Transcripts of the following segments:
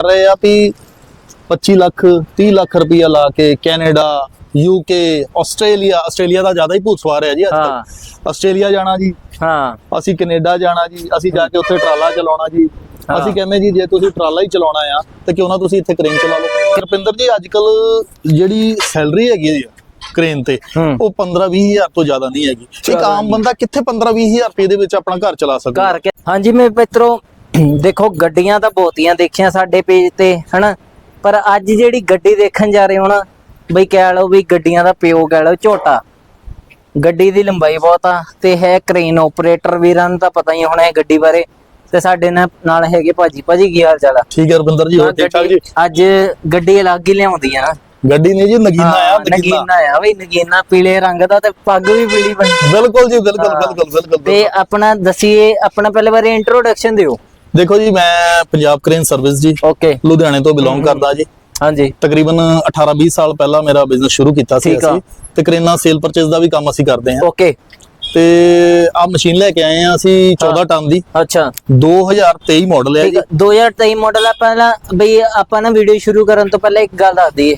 ਰਹੇ ਆ ਵੀ 25 ਲੱਖ 30 ਲੱਖ ਰੁਪਇਆ ਲਾ ਕੇ ਕੈਨੇਡਾ ਯੂਕੇ ਆਸਟ੍ਰੇਲੀਆ ਆਸਟ੍ਰੇਲੀਆ ਦਾ ਜ਼ਿਆਦਾ ਹੀ ਭੂਤ ਸਵਾਰ ਹੈ ਜੀ ਅੱਜ ਹਾਂ। ਕੱਲ੍ਹ ਆਸਟ੍ਰੇਲੀਆ ਜਾਣਾ ਜੀ ਹਾਂ। ਅਸੀਂ ਕੈਨੇਡਾ ਜਾਣਾ ਜੀ ਅਸੀਂ ਜਾ ਕੇ ਉੱਥੇ ਟਰਾਲਾ ਚਲਾਉਣਾ ਜੀ। ਅਸੀਂ ਕਹਿੰਦੇ ਜੀ ਜੇ ਤੁਸੀਂ ਟਰਾਲਾ ਹੀ ਚਲਾਉਣਾ ਆ ਤੇ ਕਿਉਂ ਨਾ ਤੁਸੀਂ ਇੱਥੇ ਕ੍ਰੇਨ ਚਲਾ ਲਓ। ਰੁਪਿੰਦਰ ਜੀ ਅੱਜ ਕੱਲ ਜਿਹੜੀ ਸੈਲਰੀ ਹੈਗੀ ਆ ਕ੍ਰੇਨ ਤੇ। ਉਹ 15 20 ਹਜ਼ਾਰ ਤੋਂ ਜ਼ਿਆਦਾ ਨਹੀਂ ਹੈਗੀ। ਇੱਕ ਆਮ ਬੰਦਾ ਕਿੱਥੇ 15 20 ਹਜ਼ਾਰ ਰੁਪਏ ਦੇ ਵਿੱਚ ਆਪਣਾ ਘਰ ਚਲਾ ਸਕਦਾ? ਘਰ ਹਾਂਜੀ ਮੇਰੇ ਮਿੱਤਰੋ ਦੇਖੋ ਗੱਡੀਆਂ ਤਾਂ ਬਹੁਤੀਆਂ ਦੇਖੀਆਂ ਸਾਡੇ ਪੇਜ ਤੇ ਹਨਾ? ਪਰ ਅੱਜ ਜਿਹੜੀ ਗੱਡੀ ਦੇਖਣ ਜਾ ਰਹੇ ਹੋ ਨਾ ਬਈ ਕਹਿ ਲਓ ਵੀ ਗੱਡੀਆਂ ਦਾ ਪਿਓ ਕਹਿ ਲਓ ਝੋਟਾ। ਗੱਡੀ ਦੀ ਲੰਬਾਈ ਬਹੁਤ ਆ ਤੇ ਹੈ ਕ੍ਰੇਨ ਆਪਰੇਟਰ ਵੀਰਾਂ ਨੂੰ ਤਾਂ ਪਤਾ ਹੀ ਹੋਣਾ ਹੈ ਗੱਡੀ ਬਾਰੇ। ਤੇ ਸਾਡੇ ਨਾਲ ਹੈਗੇ ਭਾਜੀ ਭਾਜੀ ਕੀ ਹਾਲ ਚਾਲ ਆ? ਠੀਕ ਹੈ ਰੁਪਿੰਦਰ ਜੀ ਹੋਰ ਠੀਕ ਠਾਕ ਜੀ ਅੱਜ ਗੱਡੀ ਅਲੱਗ ਹੀ ਲਿਆਉਂਦੀ ਆ ਗੱਡੀ ਨਹੀਂ ਜੀ ਨਗੀਨਾ ਆ ਨਗੀਨਾ। ਆ ਬਈ ਨਗੀਨਾ ਪੀਲੇ ਰੰਗ ਦਾ ਤੇ ਪੱਗ ਵੀ ਪੀਲੀ ਬਣੀ। ਬਿਲਕੁਲ ਜੀ ਬਿਲਕੁਲ ਬਿਲਕੁਲ ਬਿਲਕੁਲ। ਤੇ ਆਪਣਾ ਦਸੀਏ ਆਪਣਾ ਪਹਿਲੇ ਵਾਰੀ ਇੰਟਰੋਡਕਸ਼ਨ ਦਿਓ। ਦੇਖੋ ਜੀ ਮੈਂ Punjab crane service ji okay ਲੁਧਿਆਣੇ ਤੋਂ ਬਿਲੋਂਗ ਕਰਦਾ ਜੀ। ਹਾਂਜੀ। ਤਕਰੀਬਨ 18 20 ਸਾਲ ਪਹਿਲਾਂ ਮੇਰਾ ਬਿਜ਼ਨਸ ਸ਼ੁਰੂ ਕੀਤਾ ਸੀ। ਅਸੀਂ ਤੇ ਕ੍ਰੇਨਾਂ ਸੇਲ ਪਰਚੇਸ ਦਾ ਵੀ ਕੰਮ ਅਸੀਂ ਕਰਦੇ ਹਾਂ। ਓਕੇ ਤੇ ਆ ਮਸ਼ੀਨ ਲੈ ਕੇ ਆਏ ਆ ਅਸੀਂ 14 ਟਨ ਦੀ। ਅੱਛਾ। 2023 ਮਾਡਲ ਹੈ ਠੀਕ ਜੀ। ਆ, 2023 ਮਾਡਲ ਆ ਪਹਿਲਾਂ ਬਈ ਆਪਾਂ ਨਾ ਵੀਡੀਓ ਸ਼ੁਰੂ ਕਰਨ ਤੋਂ ਪਹਿਲਾਂ ਇੱਕ ਗੱਲ ਦੱਸ ਦਈਏ।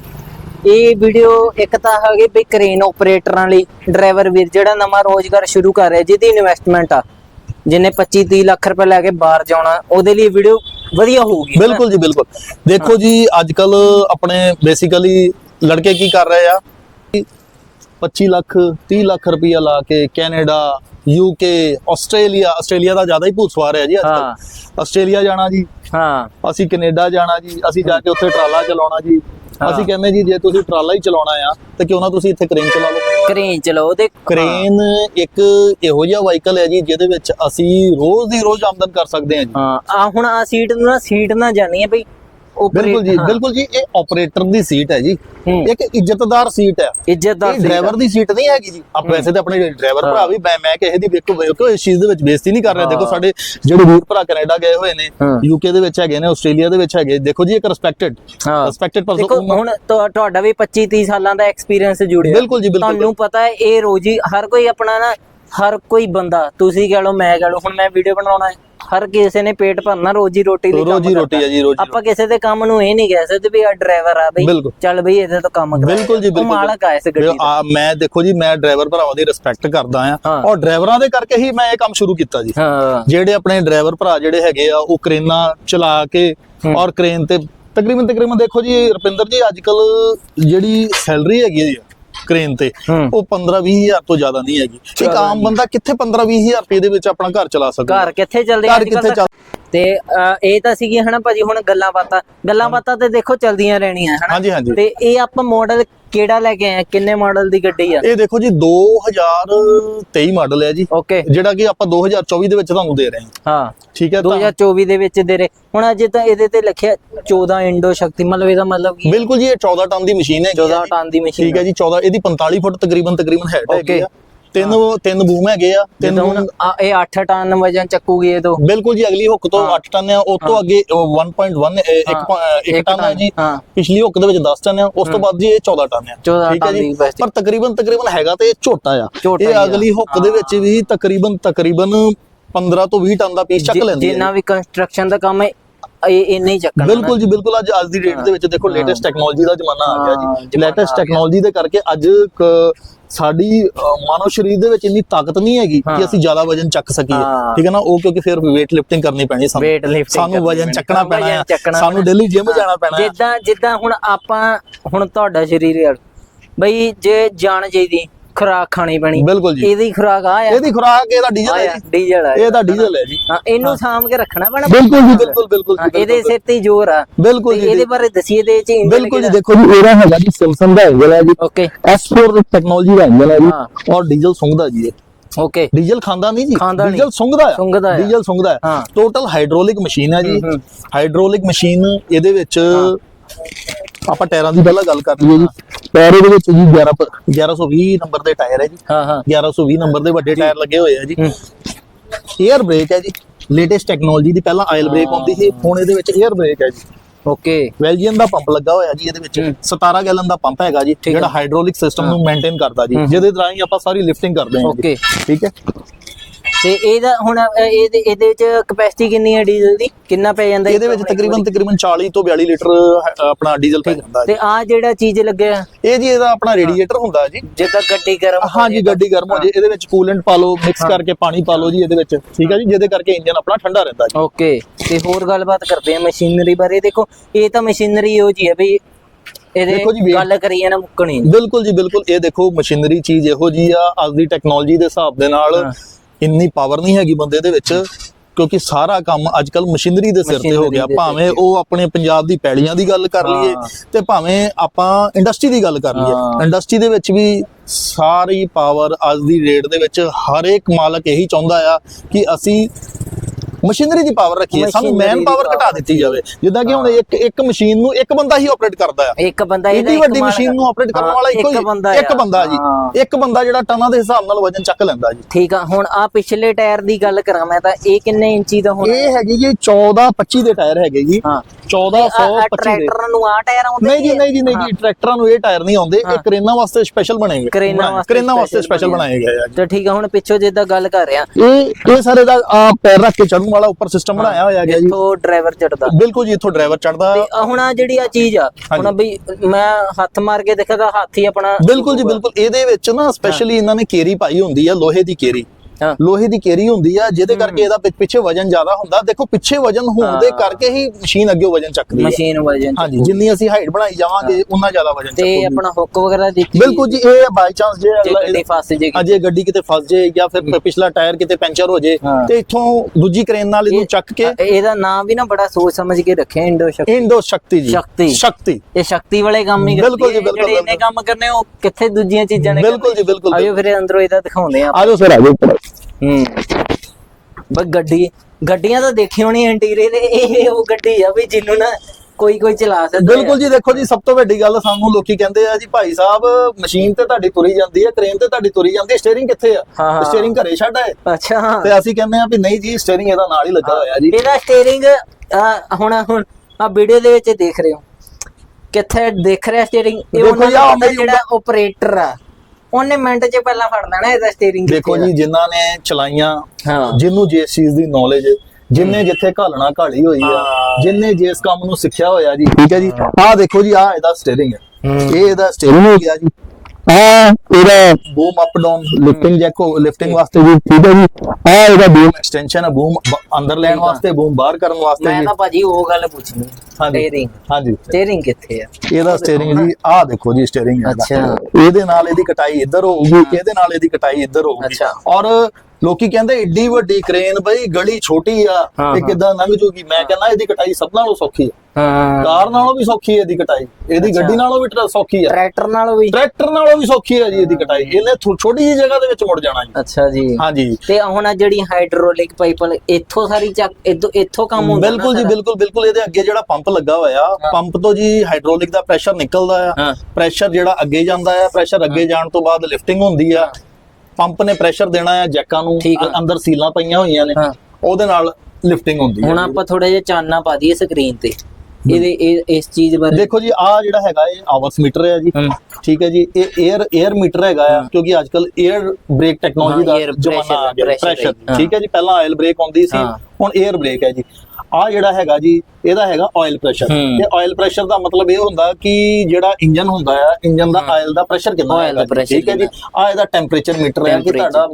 ਇਹ ਵੀਡੀਓ ਇੱਕ ਤਾਂ ਹੈਗੀ ਬਈ ਕ੍ਰੇਨ ਆਪਰੇਟਰਾਂ ਲਈ ਡਰਾਈਵਰ ਵੀਰ ਜਿਹੜਾ ਨਵਾਂ ਰੋਜ਼ਗਾਰ ਸ਼ੁਰੂ ਕਰ ਰਿਹਾ ਜਿਹਦੀ ਇਨਵੈਸਟਮੈਂਟ ਆ। ਜਿਹਨੇ 25 30 ਲੱਖ ਰੁਪਏ ਲੈ ਕੇ ਬਾਹਰ ਜਾਣਾ ਉਹਦੇ ਲਈ ਵੀਡੀਓ ਵਧੀਆ ਹੋਊਗੀ? ਬਿਲਕੁਲ ਜੀ ਬਿਲਕੁਲ ਦੇਖੋ ਜੀ ਅੱਜ ਕੱਲ ਆਪਣੇ ਬੇਸਿਕਲੀ ਲੜਕੇ ਕੀ ਕਰ ਰਹੇ ਆ 25 ਲੱਖ 30 ਲੱਖ ਰੁਪਇਆ ਲਾ ਕੇ ਕੈਨੇਡਾ ਯੂਕੇ ਆਸਟ੍ਰੇਲੀਆ ਆਸਟ੍ਰੇਲੀਆ ਦਾ ਜ਼ਿਆਦਾ ਹੀ ਭੂਤ ਸਵਾਰ ਹੈ ਜੀ ਅੱਜ ਹਾਂ। ਕੱਲ੍ਹ ਆਸਟ੍ਰੇਲੀਆ ਜਾਣਾ ਜੀ ਹਾਂ ਅਸੀਂ ਕੈਨੇਡਾ ਜਾਣਾ ਜੀ ਅਸੀਂ ਜਾ ਕੇ ਉੱਥੇ ਟਰਾਲਾ ਚਲਾਉਣਾ ਜੀ। ਅਸੀਂ ਕਹਿੰਦੇ ਜੀ ਜੇ ਤੁਸੀਂ ਟਰਾਲਾ ਹੀ ਚਲਾਉਣਾ ਆ ਤੇ ਕਿਉਂ ਨਾ ਤੁਸੀਂ ਇੱਥੇ ਕ੍ਰੇਨ ਚਲਾ ਲਓ? ਕ੍ਰੇਨ ਚਲੋ ਉਹਦੇ ਕ੍ਰੇਨ ਇੱਕ ਇਹੋ ਜਿਹਾ ਵਾਹੀਕਲ ਹੈ ਜੀ ਜਿਹਦੇ ਵਿੱਚ ਅਸੀਂ ਰੋਜ਼ ਦੀ ਰੋਜ਼ ਆਮਦਨ ਕਰ ਸਕਦੇ ਹਾਂ ਜੀ। ਹਾਂ ਆ ਹੁਣ ਆ ਸੀਟ ਨੂੰ ਨਾ ਸੀਟ ਨਾ ਜਾਣੀ ਹੈ operator- ਬਿਲਕੁਲ ਜੀ ਬਿਲਕੁਲ ਜੀ ਇਹ ਆਪਰੇਟਰ ਦੀ ਸੀਟ ਹੈ ਜੀ। ਇੱਕ ਇੱਜ਼ਤਦਾਰ ਸੀਟ ਹੈ ਇੱਜ਼ਤਦਾਰ। ਡਰਾਈਵਰ ਦੀ ਸੀਟ ਨਹੀਂ ਹੈਗੀ ਜੀ ਆਪ ਵੈਸੇ ਤਾਂ ਆਪਣੇ ਡਰਾਈਵਰ ਭਰਾ ਵੀ ਮੈਂ ਮੈਂ ਕਿਸੇ ਦੀ ਵੇਖੋ ਵੇਖੋ ਇਸ ਚੀਜ਼ ਦੇ ਵਿੱਚ ਬੇਇੱਜ਼ਤੀ ਨਹੀਂ ਕਰ ਰਿਹਾ ਦੇਖੋ ਸਾਡੇ ਜਿਹੜੇ ਵੀਰ ਭਰਾ ਕੈਨੇਡਾ ਗਏ ਹੋਏ ਨੇ। ਯੂਕੇ ਦੇ ਵਿੱਚ ਹੈਗੇ ਨੇ ਆਸਟ੍ਰੇਲੀਆ ਦੇ ਵਿੱਚ ਹੈਗੇ ਦੇਖੋ ਜੀ ਇੱਕ ਰਿਸਪੈਕਟਡ। ਰਿਸਪੈਕਟਡ ਦੇਖੋ ਪਰਸਨ ਹੁਣ ਤੁਹਾ- ਤੁਹਾਡਾ ਵੀ 25 30 ਸਾਲਾਂ ਦਾ ਐਕਸਪੀਰੀਅੰਸ ਜੁੜਿਆ ਬਿਲਕੁਲ ਜੀ, ਬਿਲਕੁਲ। ਤੁਹਾਨੂੰ ਪਤਾ ਹੈ ਇਹ ਰੋਜੀ ਹਰ ਕੋਈ ਆਪਣਾ ਨਾ ਹਰ ਕੋਈ ਬੰਦਾ ਤੁਸੀਂ ਕਹ ਲਓ ਮੈਂ ਕਹ ਲਓ ਹੁਣ ਮੈਂ ਵੀਡੀਓ ਬਣਾਉਣਾ ਹੈ। ਹਰ ਕਿਸੇ ਨੇ ਪੇਟ ਭਰਨਾ ਰੋਜੀ ਰੋਟੀ ਲਈ ਰੋਜੀ ਰੋਟੀ। ਹੈ ਜੀ ਰੋਜੀ ਆਪਾਂ ਕਿਸੇ ਦੇ ਕੰਮ ਨੂੰ ਇਹ ਨਹੀਂ ਕਹਿ ਸਕਦੇ ਵੀ ਆ ਡਰਾਈਵਰ ਆ ਬਈ। ਚੱਲ ਬਈ ਇਹਦੇ ਤੋਂ ਕੰਮ ਕਰਾ। ਬਿਲਕੁਲ ਜੀ ਬਿਲਕੁਲ ਮਾਲਕ ਆ ਇਸ ਗੱਡੀ ਦਾ। ਆ ਮੈਂ ਦੇਖੋ ਜੀ ਮੈਂ ਡਰਾਈਵਰ ਭਰਾਵਾਂ ਦੀ ਰਿਸਪੈਕਟ ਕਰਦਾ ਆ। ਔਰ ਡਰਾਈਵਰਾਂ ਦੇ ਕਰਕੇ ਹੀ ਮੈਂ ਇਹ ਕੰਮ ਸ਼ੁਰੂ ਕੀਤਾ ਜੀ। ਹਾਂ। ਜਿਹੜੇ ਆਪਣੇ ਡਰਾਈਵਰ ਭਰਾ ਜਿਹੜੇ ਹੈਗੇ ਆ ਉਹ ਕਰੇਨਾਂ ਚਲਾ ਕੇ ਔਰ ਕ੍ਰੇਨ ਤੇ ਤਕਰੀਬਨ ਤਕਰੀਬਨ ਦੇਖੋ ਜੀ ਰੁਪਿੰਦਰ ਜੀ ਅੱਜ ਕੱਲ ਜਿਹੜੀ ਸੈਲਰੀ ਹੈਗੀ ਆ ਕ੍ਰੇਨ ਤੇ। ਉਹ 15 20 ਹਜ਼ਾਰ ਤੋਂ ਜ਼ਿਆਦਾ ਨਹੀਂ ਹੈਗੀ। ਇੱਕ ਆਮ ਬੰਦਾ ਕਿੱਥੇ 15 20 ਹਜ਼ਾਰ ਰੁਪਏ ਦੇ ਵਿੱਚ ਆਪਣਾ ਘਰ ਚਲਾ ਸਕਦਾ? ਘਰ ਕਿੱਥੇ ਚੱਲਦੇ ਅੱਜ ਕੱਲ੍ਹ? ਤਾਂ? ਇਹ ਤਾਂ ਸੀਗੀ ਹਨਾ ਭਾਜੀ ਹੁਣ ਗੱਲਾਂ ਬਾਤਾਂ। ਗੱਲਾਂ ਬਾਤਾਂ ਤੇ ਦੇਖੋ ਚੱਲਦੀਆਂ ਰਹਿਣੀਆਂ ਹਨਾ। ਹਾਂਜੀ ਹਾਂਜੀ। ਤੇ ਇਹ ਆਪਾਂ ਮਾਡਲ ਕਿਹੜਾ ਲੈ ਕੇ ਆਏ? ਕਿੰਨੇ ਮਾਡਲ ਦੀ ਗੱਡੀ ਆ? ਇਹ ਦੇਖੋ ਜੀ 2023 ਮਾਡਲ ਹੈ ਜੀ। ਓਕੇ। ਜਿਹੜਾ ਕਿ ਆਪਾਂ 2024 ਦੇ ਵਿੱਚ ਤੁਹਾਨੂੰ ਦੇ ਰਹੇ ਹਾਂ। ਹਾਂ। ਠੀਕ ਹੈ ਤਾਂ। 2024 ਦੇ ਵਿੱਚ ਦੇ ਰਹੇ। ਹੁਣ ਅਜੇ ਤਾਂ ਇਹਦੇ ਤੇ ਲਿਖਿਆ 14 ਇੰਡੋ ਸ਼ਕਤੀ। ਮਤਲਬ ਇਹਦਾ ਮਤਲਬ ਕੀ ਬਿਲਕੁਲ ਜੀ ਇਹ 14 ਟਨ ਦੀ ਮਸ਼ੀਨ ਹੈ 14 ਟਨ ਦੀ ਮਸ਼ੀਨ ਠੀਕ ਹੈ ਜੀ 14 ਇਹਦੀ 45 ਫੁੱਟ ਤਕਰੀਬਨ ਤਕਰੀਬਨ ਹੈਡ ਹੈਗੀ. ਆ। ਤਿੰਨ ਤਿੰਨ ਬੂਮ ਹੈਗੇ ਆ ਤਿੰਨ ਜਿੱਦਾਂ ਹੁਣ ਆ- ਇਹ 8 ਟਨ ਵਜਨ ਚੱਕੂਗੀ ਇਹ ਤੋਂ? ਬਿਲਕੁਲ ਜੀ ਅਗਲੀ ਹੁੱਕ ਤੋਂ 8 ਟਨ ਆ ਉਸ ਤੋਂ ਅੱਗੇ 1.1 ਇੱਕ ਇੱਕ ਇੱਕ ਟਨ ਹੈ ਟਨ, ਜੀ। ਹਾਂ। ਪਿਛਲੀ ਹੁੱਕ ਦੇ ਵਿੱਚ 10 ਟਨ ਆ ਉਸ ਤੋਂ ਬਾਅਦ ਜੀ ਇਹ 14 ਟਨ ਆ। 14 ਠੀਕ ਹੈ ਟਨ ਜੀ? ਦੀ capacity। ਪਰ ਤਕਰੀਬਨ ਤਕਰੀਬਨ ਹੈਗਾ ਤੇ ਇਹ ਝੋਟਾ ਆ। ਇਹ ਆ। ਅਗਲੀ ਹੁੱਕ ਦੇ ਵਿੱਚ ਵੀ ਤਕਰੀਬਨ ਤਕਰੀਬਨ 15 ਤੋਂ 20 ਟਨ ਦਾ ਪੀਸ ਚੱਕ ਜਿ- ਲੈਂਦੀ ਹੈ। ਜਿੰਨਾ ਵੀ ਕੰਸਟਰਕਸ਼ਨ ਦਾ ਕੰਮ ਹੈ ਇਹ ਇੰਨੇ ਹੀ ਚੱਕਣਾ। ਬਿਲਕੁਲ ਜੀ ਬਿਲਕੁਲ। ਅੱਜ ਅੱਜ ਦੀ ਡੇਟ ਦੇ ਵਿੱਚ ਦੇਖੋ ਲੇਟੈਸਟ ਟੈਕਨੋਲੋਜੀ ਦਾ ਜ਼ਮਾਨਾ ਆ ਗਿਆ ਜੀ। ਲੇਟੈਸਟ। ਟੈਕਨੋਲੋਜੀ ਦੇ ਕਰਕੇ ਅੱਜ ਸਾਡੀ ਮਾਨਵ ਸਰੀਰ ਦੇ ਵਿੱਚ ਇੰਨੀ ਤਾਕਤ ਨਹੀਂ ਹੈਗੀ ਕਿ। ਅਸੀਂ ਜ਼ਿਆਦਾ ਵਜਨ ਚੱਕ ਸਕੀਏ। ਠੀਕ ਹੈ ਨਾ? ਉਹ ਕਿਉਂਕਿ ਫਿਰ weight lifting ਕਰਨੀ ਪੈਣੀ ਸਾਨੂੰ। ਸਾਨੂੰ ਵਜਨ ਚੱਕਣਾ ਪੈਣਾ ਸਾਨੂੰ। ਡੇਲੀ ਜਿਮ ਜਾਣਾ ਪੈਣਾ ਜਿੱਦਾਂ ਜਿੱਦਾਂ ਹੁਣ ਆਪਾਂ ਹੁਣ ਤੁਹਾਡਾ ਸਰੀਰ ਯਾਰ ਬਈ ਜੇ ਜਾਣ ਚਾਹੀਦੀ ਖੁਰਾਕ ਖਾਣੀ ਪੈਣੀ। ਬਿਲਕੁਲ ਜੀ। ਇਹਦੀ ਖੁਰਾਕ ਆ ਆ ਇਹਦੀ ਖੁਰਾਕ ਇਹਦਾ ਡੀਜ਼ਲ ਹੈ ਜੀ। ਡੀਜ਼ਲ ਆ ਇਹ ਤਾਂ ਡੀਜ਼ਲ ਹੈ ਜੀ। ਹਾਂ ਇਹਨੂੰ ਸਾਂਭ ਕੇ ਰੱਖਣਾ ਪੈਣਾ। ਬਿਲਕੁਲ ਜੀ ਬਿਲਕੁਲ ਬਿਲਕੁਲ ਹਾਂ, ਇਹਦੇ ਸਿਰ ਤੇ ਹੀ ਜ਼ੋਰ ਆ। ਬਿਲਕੁਲ ਜੀ ਇਹਦੇ ਬਾਰੇ ਦਸੀਏ ਦੇ ਚ ਬਿਲਕੁਲ ਜੀ ਦੇਖੋ ਜੀ ਇਹਦਾ ਹੈਗਾ ਜੀ ਸਿਲਸਨ ਦਾ ਇੰਜਨ ਹੈ ਜੀ। ਓਕੇ S4 ਟੈਕਨੋਲੋਜੀ ਦਾ ਇੰਜਨ ਹੈ ਜੀ। ਹਾਂ। ਔਰ ਡੀਜ਼ਲ ਸੁੰਘਦਾ ਜੀ ਓਕੇ ਡੀਜ਼ਲ ਖਾਂਦਾ ਨਹੀਂ ਜੀ। ਡੀਜ਼ਲ ਸੁੰਘਦਾ ਹੈ ਹੈ। ਡੀਜ਼ਲ ਸੁੰਘਦਾ ਹੈ ਹਾਂ। ਟੋਟਲ ਹਾਈਡ੍ਰੋਲਿਕ ਮਸ਼ੀਨ ਹੈ ਜੀ। ਹੂੰ, ਹੂੰ। ਹਾਈਡ੍ਰੋਲਿਕ ਮਸ਼ੀਨ ਇਹਦੇ ਵਿੱਚ ਆਪਾਂ ਟਾਇਰਾਂ ਦੀ ਪਹਿਲਾਂ ਗੱਲ ਕਰ ਲਈਏ ਜੀ। ਟਾਇਰ ਇਹਦੇ ਵਿੱਚ ਜੀ 11 ਪ- 1120 ਨੰਬਰ ਦੇ ਟਾਇਰ ਹੈ ਜੀ। ਹਾਂ ਹਾਂ। 1120 ਨੰਬਰ ਦੇ ਵੱਡੇ ਟਾਇਰ ਲੱਗੇ ਹੋਏ ਆ ਜੀ। 에ਅਰ ਬ੍ਰੇਕ ਹੈ ਜੀ। ਲੇਟੈਸਟ ਟੈਕਨੋਲੋਜੀ ਦੀ ਪਹਿਲਾਂ ਆਇਲ ਬ੍ਰੇਕ ਹੁੰਦੀ ਸੀ। ਹੁਣ ਇਹਦੇ ਵਿੱਚ 에ਅਰ ਬ੍ਰੇਕ ਹੈ ਜੀ। ਓਕੇ ਵੈਲਜੀਅਨ ਦਾ ਪੰਪ ਲੱਗਾ ਹੋਇਆ ਜੀ ਇਹਦੇ ਵਿੱਚ। ਹੂੰ। 17 ਗੈਲਨ ਦਾ ਪੰਪ ਹੈਗਾ ਜੀ ਜਿਹੜਾ। ਹਾਈਡ੍ਰੋਲਿਕ ਸਿਸਟਮ ਨੂੰ ਮੇਨਟੇਨ ਕਰਦਾ ਜੀ। ਜਿਹਦੇ ਰਾਹੀਂ ਆਪਾਂ ਸਾਰੀ ਲਿਫਟਿੰਗ ਕਰਦੇ ਹਾਂ ਓਕੇ ਠੀਕ ਹੈ। ਤੇ ਇਹਦਾ ਹੁਣ ਅ, ਇਹਦੇ ਇਹਦੇ ਵਿੱਚ ਕਪੈਸਿਟੀ ਕਿੰਨੀ ਹੈ ਡੀਜ਼ਲ ਦੀ? ਕਿੰਨਾ ਪੈ ਜਾਂਦਾ ਇਹਦੇ ਵਿੱਚ ਤਕਰੀਬਨ ਤਕਰੀਬਨ 40 ਤੋਂ 42 ਲੀਟਰ ਆਪਣਾ ਡੀਜ਼ਲ ਪੈ ਜਾਂਦਾ ਜੀ ਤੇ ਆ ਜਿਹੜਾ ਚੀਜ਼ ਲੱਗਿਆ? ਇਹ ਜੀ ਇਹਦਾ ਆਪਣਾ ਰੇਡੀਏਟਰ ਹੁੰਦਾ ਜੀ। ਜਿੱਦਾਂ ਗੱਡੀ ਗਰਮ ਹੋ ਹਾਂਜੀ ਗੱਡੀ ਗਰਮ ਹੋ ਜੇ ਇਹਦੇ ਵਿੱਚ ਕੂਲੈਂਟ ਪਾ ਲਓ ਮਿਕਸ ਕਰਕੇ ਪਾਣੀ ਪਾ ਲਓ ਜੀ ਇਹਦੇ ਵਿੱਚ ਠੀਕ ਹੈ ਜੀ ਜਿਹਦੇ ਕਰਕੇ ਇੰਜਨ ਆਪਣਾ ਠੰਡਾ ਰਹਿੰਦਾ ਜੀ। ਓਕੇ ਤੇ ਹੋਰ ਗੱਲਬਾਤ ਕਰਦੇ ਆ ਮਸ਼ੀਨਰੀ ਬਾਰੇ। ਦੇਖੋ ਇਹ ਤਾਂ ਮਸ਼ੀਨਰੀ ਇਹੋ ਜੀ ਹੈ ਵੀ ਇਹਦੇ ਦੇਖੋ ਜੀ, ਵੇਖ- ਗੱਲ ਕਰੀਏ ਨਾ ਮੁੱਕਣੀ ਨੀ। ਬਿਲਕੁਲ ਜੀ ਬਿਲਕੁਲ। ਇਹ ਦੇਖੋ ਮਸ਼ੀਨਰੀ ਚੀਜ਼ ਇਹੋ ਜੀ ਆ ਅੱਜ ਦੀ ਟੈਕਨੋਲੋਜੀ ਦੇ ਹਿਸਾਬ ਦੇ ਨਾਲ। ਇੰਨੀ ਪਾਵਰ ਨਹੀਂ ਹੈਗੀ ਬੰਦੇ ਦੇ ਵਿੱਚ ਕਿਉਂਕਿ ਸਾਰਾ ਕੰਮ ਅੱਜ ਕੱਲ ਮਸ਼ੀਨਰੀ ਦੇ ਸਿਰ ਤੇ ਹੋ ਗਿਆ ਭਾਵੇਂ। ਉਹ ਆਪਣੇ ਪੰਜਾਬ ਦੀ ਪੈੜੀਆਂ ਦੀ ਗੱਲ ਕਰ ਲਈਏ। ਤੇ ਭਾਵੇਂ ਆਪਾਂ ਇੰਡਸਟਰੀ ਦੀ ਗੱਲ ਕਰ। ਲਈਏ ਇੰਡਸਟਰੀ ਦੇ ਵਿੱਚ ਵੀ ਸਾਰੀ ਪਾਵਰ ਅੱਜ ਦੀ ਰੇਟ ਦੇ ਵਿੱਚ ਹਰ ਇੱਕ ਮਾਲਕ ਇਹੀ ਚਾਹੁੰਦਾ ਆ ਕਿ ਅਸੀਂ ਮਸ਼ੀਨਰੀ ਦੀ ਪਾਵਰ ਰੱਖੀਏ ਸਾਨੂੰ ਮੈਨ ਪਾਵਰ ਘਟਾ ਦਿੱਤੀ ਜਾਵੇ। ਜਿੱਦਾਂ ਕਿ ਹੁਣ ਇੱਕ ਇੱਕ ਮਸ਼ੀਨ ਨੂੰ ਇੱਕ ਬੰਦਾ ਹੀ ਆਪਰੇਟ ਕਰਦਾ ਆ। ਇੱਕ ਬੰਦਾ ਇਹਦਾ ਇੱਕ ਵੱਡੀ ਮਸ਼ੀਨ ਨੂੰ ਆਪਰੇਟ ਕਰਨ ਵਾਲਾ ਇੱਕੋ ਹੀ ਇੱਕ ਬੰਦਾ। ਜੀ। ਇੱਕ ਬੰਦਾ ਜਿਹੜਾ ਟਨਾਂ ਦੇ ਹਿਸਾਬ ਨਾਲ ਵਜਨ ਚੱਕ ਲੈਂਦਾ ਜੀ। ਠੀਕ ਆ ਹੁਣ ਆ ਪਿਛਲੇ ਟਾਇਰ ਦੀ ਗੱਲ ਕਰਾਂ ਮੈਂ ਤਾਂ ਇਹ ਕਿੰਨੇ ਇੰਚੀ ਦਾ ਹੋਣਾ? ਇਹ ਹੈਗੀ ਜੀ 14 25 ਦੇ ਟਾਇਰ ਹੈਗੇ ਜੀ। ਹਾਂ। 1425 ਦੇ। ਟਰੈਕਟਰ ਨੂੰ ਆ ਟਾਇਰ ਆਉਂਦੇ ਨਹੀਂ ਜੀ ਨਹੀਂ? ਜੀ ਨਹੀਂ ਜੀ ਟਰੈਕਟਰਾਂ ਨੂੰ ਇਹ ਟਾਇਰ ਨਹੀਂ ਆਉਂਦੇ। ਇਹ ਕਰੇਨਾਂ ਵਾਸਤੇ ਸਪੈਸ਼ਲ ਬਣਾਏ ਗਏ। ਕਰੇਨਾਂ ਵਾਸਤੇ ਕਰੇਨਾਂ ਵਾਸਤੇ special ਸਪੈਸ਼ਲ ਬਣਾਏ ਗਏ ਆ ਤੇ ਠੀਕ ਆ ਹੁਣ ਪਿੱਛੋਂ ਜਿੱਦਾਂ ਗੱਲ ਕਰ ਰਿਹਾ। ਇਹ ਇਹ ਸਾਰੇ ਦਾ ਆ ਪੈਰ ਰੱਖ ਕੇ ਚੜਨ ਵਾਲਾ ਉੱਪਰ ਸਿਸਟਮ ਬਣਾਇਆ ਹੋਇਆ ਗਿਆ ਜੀ। ਇੱਥੋਂ ਡਰਾਈਵਰ ਚੜਦਾ ਬਿਲਕੁਲ ਜੀ ਇੱਥੋਂ ਡਰਾਈਵਰ ਚੜਦਾ ਤੇ ਹੁਣ ਆ ਜਿਹੜੀ ਆ ਚੀਜ਼ ਆ ਹੁਣ ਬਈ ਮੈਂ ਹੱਥ ਮਾਰ ਕੇ ਦੇਖਿਆ ਤਾਂ ਹੱਥ ਹੀ ਆਪਣਾ ਬਿਲਕੁਲ ਜੀ ਬਿਲਕੁਲ। ਇਹਦੇ ਵਿੱਚ ਨਾ ਸਪੈਸ਼ਲੀ ਇਹਨਾਂ ਨੇ ਕੇਰੀ ਪਾਈ ਹੁੰਦੀ ਆ ਲੋਹੇ ਦੀ ਕੇਰੀ। ਲੋਹੇ ਦੀ ਕੇਰੀ ਹੁੰਦੀ ਆ ਜਿਹਦੇ ਕਰਕੇ ਇਹਦਾ ਪਿੱਛੇ ਵਜਨ ਜ਼ਿਆਦਾ ਹੁੰਦਾ। ਦੇਖੋ ਪਿੱਛੇ ਵਜਨ ਹੋਣ ਦੇ ਕਰਕੇ ਹੀ ਮਸ਼ੀਨ ਅੱਗੇ ਵਜਨ ਚੱਕਦੀ ਹੈ ਮਸ਼ੀਨ ਵਜਨ ਹਾਂਜੀ ਜਿੰਨੀ ਅਸੀਂ ਹਾਈਟ ਬਣਾਈ ਜਾਵਾਂਗੇ ਉਨਾ ਜ਼ਿਆਦਾ ਵਜਨ ਤੇ ਚੱਕੂਗੀ। ਆਪਣਾ ਹੁੱਕ ਵਗੈਰਾ ਦੇਖੀ ਬਿਲਕੁਲ ਜੀ ਇਹ ਬਾਈ ਚਾਂਸ ਜੇ ਗੱਡੀ ਫਸ ਜੇ ਅਜੇ ਗੱਡੀ ਕਿਤੇ ਫਸ ਜੇ ਜਾਂ ਫਿਰ ਪਿਛਲਾ ਟਾਇਰ ਕਿਤੇ ਪੈਂਚਰ ਹੋ ਜੇ। ਤੇ ਇੱਥੋਂ ਦੂਜੀ ਕ੍ਰੇਨ ਨਾਲ ਇਹਨੂੰ ਚੱਕ ਕੇ ਇਹਦਾ ਨਾਮ ਵੀ ਨਾ ਬੜਾ ਸੋਚ ਸਮਝ ਕੇ ਰੱਖਿਆ ਇੰਡੋ ਸ਼ਕਤੀ। ਇੰਡੋ ਸ਼ਕਤੀ ਜੀ। ਸ਼ਕਤੀ। ਸ਼ਕਤੀ। ਇਹ ਸ਼ਕਤੀ ਵਾਲੇ ਕੰਮ ਹੀ ਬਿਲਕੁਲ ਜੀ। ਬਿਲਕੁਲ, ਇੰਨੇ ਕੰਮ ਕਰਨੇ ਉਹ ਕਿੱਥੇ ਦੂਜੀਆਂ ਚੀਜ਼ਾਂ ਨੇ ਬਿਲਕੁਲ ਜੀ ਬਿਲਕੁਲ ਆਇਓ ਫਿਰ ਅੰਦਰੋਂ ਇਹਦਾ ਦਿਖਾਉਂਦੇ ਆ ਆਜੋ ਸਰ ਆਜੋ ਹੂੰ। ਬਸ ਗੱਡੀ ਗੱਡੀਆਂ ਤਾਂ ਦੇਖੀ ਹੋਣੀ ਇੰਟੀਰੀਅਰ ਇਹ ਉਹ ਗੱਡੀ ਆ ਵੀ ਜਿਹਨੂੰ ਨਾ ਕੋਈ ਕੋਈ ਚਲਾ ਸਕਦਾ ਬਿਲਕੁਲ ਜੀ ਦੇਖੋ ਜੀ ਸਭ ਤੋਂ ਵੱਡੀ ਗੱਲ ਸਾਨੂੰ ਲੋਕੀ ਕਹਿੰਦੇ ਆ ਜੀ ਭਾਈ ਸਾਹਿਬ ਮਸ਼ੀਨ ਤੇ ਤੁਹਾਡੀ ਤੁਰੀ ਜਾਂਦੀ ਹੈ ਕ੍ਰੇਨ ਤੇ ਤੁਹਾਡੀ ਤੁਰੀ ਜਾਂਦੀ ਹੈ ਸਟੀਅਰਿੰਗ ਕਿੱਥੇ ਆ। ਸਟੀਅਰਿੰਗ ਘਰੇ ਛੱਡ ਆਏ। ਅੱਛਾ ਤੇ ਅਸੀਂ ਕਹਿੰਦੇ ਆ ਵੀ ਨਹੀਂ ਜੀ ਸਟੀਅਰਿੰਗ ਇਹਦਾ ਨਾਲ ਹੀ ਲੱਗਾ ਹੋਇਆ ਜੀ। ਇਹਦਾ ਸਟੀਅਰਿੰਗ ਹੁਣ ਹੁਣ ਆ ਵੀਡੀਓ ਦੇ ਵਿੱਚ ਦੇਖ ਰਹੇ ਹੋ। ਕਿੱਥੇ ਦੇਖ ਰਿਹਾ ਸਟੀਅਰਿੰਗ ਇਹ ਉਹਨਾਂ ਦਾ ਜਿਹੜਾ ਆਪਰੇਟਰ ਆ। ਉਹਨੇ ਮਿੰਟ 'ਚ ਪਹਿਲਾਂ ਫੜ ਲੈਣਾ ਇਹਦਾ ਸਟੀਅਰਿੰਗ ਦੇਖੋ ਜੀ ਜਿਨ੍ਹਾਂ ਨੇ ਚਲਾਈਆਂ ਹਾਂ। ਜਿਹਨੂੰ ਜਿਸ ਚੀਜ਼ ਦੀ ਨੌਲੇਜ ਜਿੰਨੇ ਜਿੱਥੇ ਘਾਲਣਾ ਘਾਲੀ ਹੋਈ ਆ। ਜਿੰਨੇ ਜਿਸ ਕੰਮ ਨੂੰ ਸਿੱਖਿਆ ਹੋਇਆ ਜੀ ਠੀਕ ਹੈ ਜੀ? ਆਹ ਦੇਖੋ ਜੀ ਆਹ ਇਹਦਾ ਸਟੀਅਰਿੰਗ ਹੈ। ਹੂੰ। ਇਹ ਇਹਦਾ ਸਟੀਅਰਿੰਗ ਹੋ ਗਿਆ ਜੀ। ਆ ਇਹਦਾ boom up down lifting jack lifting ਵਾਸਤੇ ਜੀ ਠੀਕ ਹੈ ਜੀ। ਆ ਇਹਦਾ ਬੂਮ ਐਕਸਟੈਂਸ਼ਨ ਹੈ ਬੂਮ ਅੰਦਰ ਲੈਣ। ਵਾਸਤੇ ਬੂਮ ਬਾਹਰ ਕਰਨ ਵਾਸਤੇ ਮੈਂ ਜੀ ਤਾਂ ਭਾਜੀ ਉਹ ਗੱਲ ਪੁੱਛਣੀ ਹਾਂਜੀ। ਸਟੀਅਰਿੰਗ ਹਾਂਜੀ। ਸਟੀਅਰਿੰਗ ਕਿੱਥੇ ਆ? ਇਹਦਾ ਸਟੀਅਰਿੰਗ ਜੀ ਆਹ ਦੇਖੋ ਜੀ ਸਟੀਅਰਿੰਗ ਹੈ ਅੱਛਾ। ਇਹਦੇ ਨਾਲ ਇਹਦੀ ਕਟਾਈ ਇੱਧਰ ਹੋਊਗੀ ਇਹਦੇ ਨਾਲ ਇਹਦੀ ਕਟਾਈ ਇੱਧਰ ਹੋਊਗੀ। ਅੱਛਾ। ਔਰ ਲੋਕੀ ਕਹਿੰਦੇ ਏਡੀ ਵੱਡੀ ਕ੍ਰੇਨ ਬਈ ਗਲੀ ਛੋਟੀ ਆ ਹਾਂ, ਹਾਂ। ਕਿੱਦਾਂ ਲੰਘ ਜੂਗੀ? ਮੈਂ ਕਹਿੰਦਾ ਇਹਦੀ ਕਟਾਈ ਸਭ ਨਾਲੋਂ ਸੌਖੀ ਆ। ਹਾਂ ਕਾਰ ਨਾਲੋਂ ਵੀ ਸੌਖੀ ਹੈ ਇਹਦੀ ਕਟਾਈ। ਇਹਦੀ। ਗੱਡੀ ਨਾਲੋਂ ਵੀ ਸੌਖੀ ਆ। ਟਰੈਕਟਰ ਨਾਲ ਵੀ। ਟਰੈਕਟਰ ਨਾਲੋਂ ਵੀ ਸੌਖੀ ਹੈ ਜੀ ਇਹਦੀ ਕਟਾਈ। ਇਹਨੇ ਛੋਟੀ ਜਿਹੀ ਜਗ੍ਹਾ ਦੇ ਵਿੱਚ ਮੁੜ ਜਾਣਾ ਜੀ। ਅੱਛਾ ਜੀ। ਹਾਂਜੀ। ਤੇ ਹੁਣ ਆਹ ਜਿਹੜੀ ਹਾਈਡ੍ਰੋਲਿਕ ਪਾਈਪ ਇੱਥੋਂ ਸਾਰੀ ਚੱਕ ਇੱਥੋਂ ਇੱਥੋਂ ਕੰਮ ਹੁੰਦਾ ਬਿਲਕੁਲ ਜੀ? ਬਿਲਕੁਲ ਬਿਲਕੁਲ। ਇਹਦੇ ਅੱਗੇ ਜਿਹੜਾ ਪੰਪ ਲੱਗਾ ਹੋਇਆ ਪੰਪ ਤੋਂ ਜੀ ਹਾਈਡ੍ਰੋਲਿਕ ਦਾ ਪ੍ਰੈਸ਼ਰ ਨਿਕਲਦਾ ਆ। ਹਾਂ। ਪ੍ਰੈਸ਼ਰ ਜਿਹੜਾ ਅੱਗੇ ਜਾਂਦਾ ਆ ਪ੍ਰੈਸ਼ਰ ਅੱਗੇ ਜਾਣ ਤੋਂ ਬਾਅਦ ਲਿਫਟਿੰਗ ਹੁੰਦੀ ਆ। ਪੰਪ ਨੇ ਪ੍ਰੈਸ਼ਰ ਦੇਣਾ ਹੈ ਜੈਕਾਂ ਨੂੰ ਅੰਦਰ ਸੀਲਾਂ ਪਈਆਂ ਹੋਈਆਂ ਨੇ ਉਹਦੇ ਨਾਲ ਲਿਫਟਿੰਗ ਹੁੰਦੀ ਹੈ ਹੁਣ ਆਪਾਂ ਥੋੜਾ ਜਿਹਾ ਚਾਨਣਾ ਪਾ ਦਈਏ ਸਕਰੀਨ ਤੇ। ਇਹਦੇ ਇਸ ਚੀਜ਼ ਬਾਰੇ। ਦੇਖੋ ਜੀ ਆ ਜਿਹੜਾ ਹੈਗਾ ਇਹ ਆਵਰਸ ਮੀਟਰ ਹੈ ਜੀ। ਠੀਕ ਹੈ ਜੀ ਇਹ 에ਅਰ 에ਅਰ ਮੀਟਰ ਹੈਗਾ ਆ ਕਿਉਂਕਿ ਅੱਜ ਕੱਲ 에ਅਰ ਬ੍ਰੇਕ ਟੈਕਨੋਲੋਜੀ ਦਾ ਜ਼ਮਾਨਾ ਆ ਗਿਆ ਪ੍ਰੈਸ਼ਰ ਠੀਕ ਹੈ ਜੀ ਪਹਿਲਾਂ ਆਇਲ ਬ੍ਰੇਕ ਹੁੰਦੀ ਸੀ ਹੁਣ 에ਅਰ ਬ੍ਰੇਕ ਹੈ ਜੀ। ਆ ਜਿਹੜਾ ਹੈਗਾ ਜੀ ਇਹਦਾ ਹੈਗਾ ਆਇਲ ਪ੍ਰੈਸ਼ਰ। ਤੇ ਆਇਲ ਪ੍ਰੈਸ਼ਰ ਦਾ ਮਤਲਬ ਇਹ ਹੁੰਦਾ ਕਿ ਜਿਹੜਾ ਇੰਜਨ ਹੁੰਦਾ ਆ ਇੰਜਨ ਦਾ ਆਇਲ ਦਾ ਪ੍ਰੈਸ਼ਰ ਕਿੰਨਾ pressure ਠੀਕ ਹੈ ਜੀ। ਆ ਇਹਦਾ ਟੈਂਪਰੇਚਰ ਮੀਟਰ ਹੈ ਕਿ। ਤੁਹਾਡਾ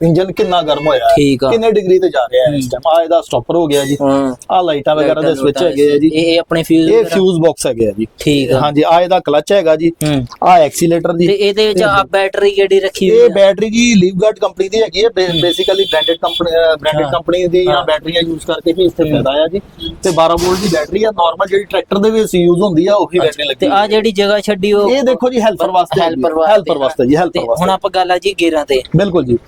ਇੰਜਨ ਕਿੰਨਾ ਗਰਮ ਹੋਇਆ ਹੈ, ਠੀਕ ਆ। ਕਿੰਨੇ ਡਿਗਰੀ ਤੇ ਜਾ ਰਿਹਾ ਹੈ ਇਸ ਟਾਈਮ ਆ ਇਹਦਾ ਸਟਾਪਰ ਹੋ ਗਿਆ ਜੀ। ਹਾਂ। ਆ ਲਾਈਟਾਂ ਵਗੈਰਾ ਦੇ ਸਵਿਚ ਹੈਗੇ ਆ ਜੀ। ਇਹ ਇਹ ਆਪਣੇ ਫਿਊਜ਼ ਇਹ ਫਿਊਜ਼ ਬਾਕਸ ਹੈਗੇ ਆ ਜੀ। ਠੀਕ ਆ। ਹਾਂਜੀ ਆ ਇਹਦਾ ਕਲਚ ਹੈਗਾ ਜੀ। ਹੂੰ। ਆ ਐਕਸੀਲੇਟਰ ਤੇ ਜੀ ਇਹਦੇ ਵਿੱਚ ਆ ਬੈਟਰੀ ਕਿਹੜੀ ਰੱਖੀ ਹੋਈ ਇਹ ਆ ਬੈਟਰੀ ਜੀ ਲੀਵਗਾਰਡ ਕੰਪਨੀ ਦੀ ਹੈਗੀ ਹੈ ਬੇਸਿਕਲੀ ਬ੍ਰਾਂਡਡ ਕੰਪਨੀ ਬ੍ਰਾਂਡਡ ਹਾਂ। ਕੰਪਨੀ ਦੀ ਹਾਂ। ਜਾਂ ਬੈਟਰੀਆਂ ਯੂਜ਼ ਕਰਕੇ ਹੀ ਇੱਥੇ ਮਿਲਦਾ ਆ ਜੀ। ਤੇ 12 ਵੋਲਟ ਦੀ ਬੈਟਰੀ ਆ। ਨਾਰਮਲ ਜਿਹੜੀ ਟਰੈਕਟਰ ਦੇ ਵਿੱਚ ਯੂਜ਼ ਹੁੰਦੀ ਆ ਉਹੀ ਬੈਟਰੀ ਤੇ ਲੱਗੀ ਆ। ਜਿਹੜੀ ਜਗ੍ਹਾ ਛੱਡੀ ਉਹ ਇਹ ਦੇਖੋ ਜੀ ਹੈਲਪਰ ਵਾਸਤੇ ਹੈਲਪਰ ਵਾਸਤੇ। ਹੈਲਪਰ ਵਾਸਤੇ ਜੀ ਤੇ ਹੈਲਪਰ ਹੁਣ ਵਾਸਤੇ। ਆਪਾਂ ਗੱਲ ਆ ਜੀ ਗੇਅਰਾਂ ਤੇ। ਬਿਲਕੁਲ ਜੀ।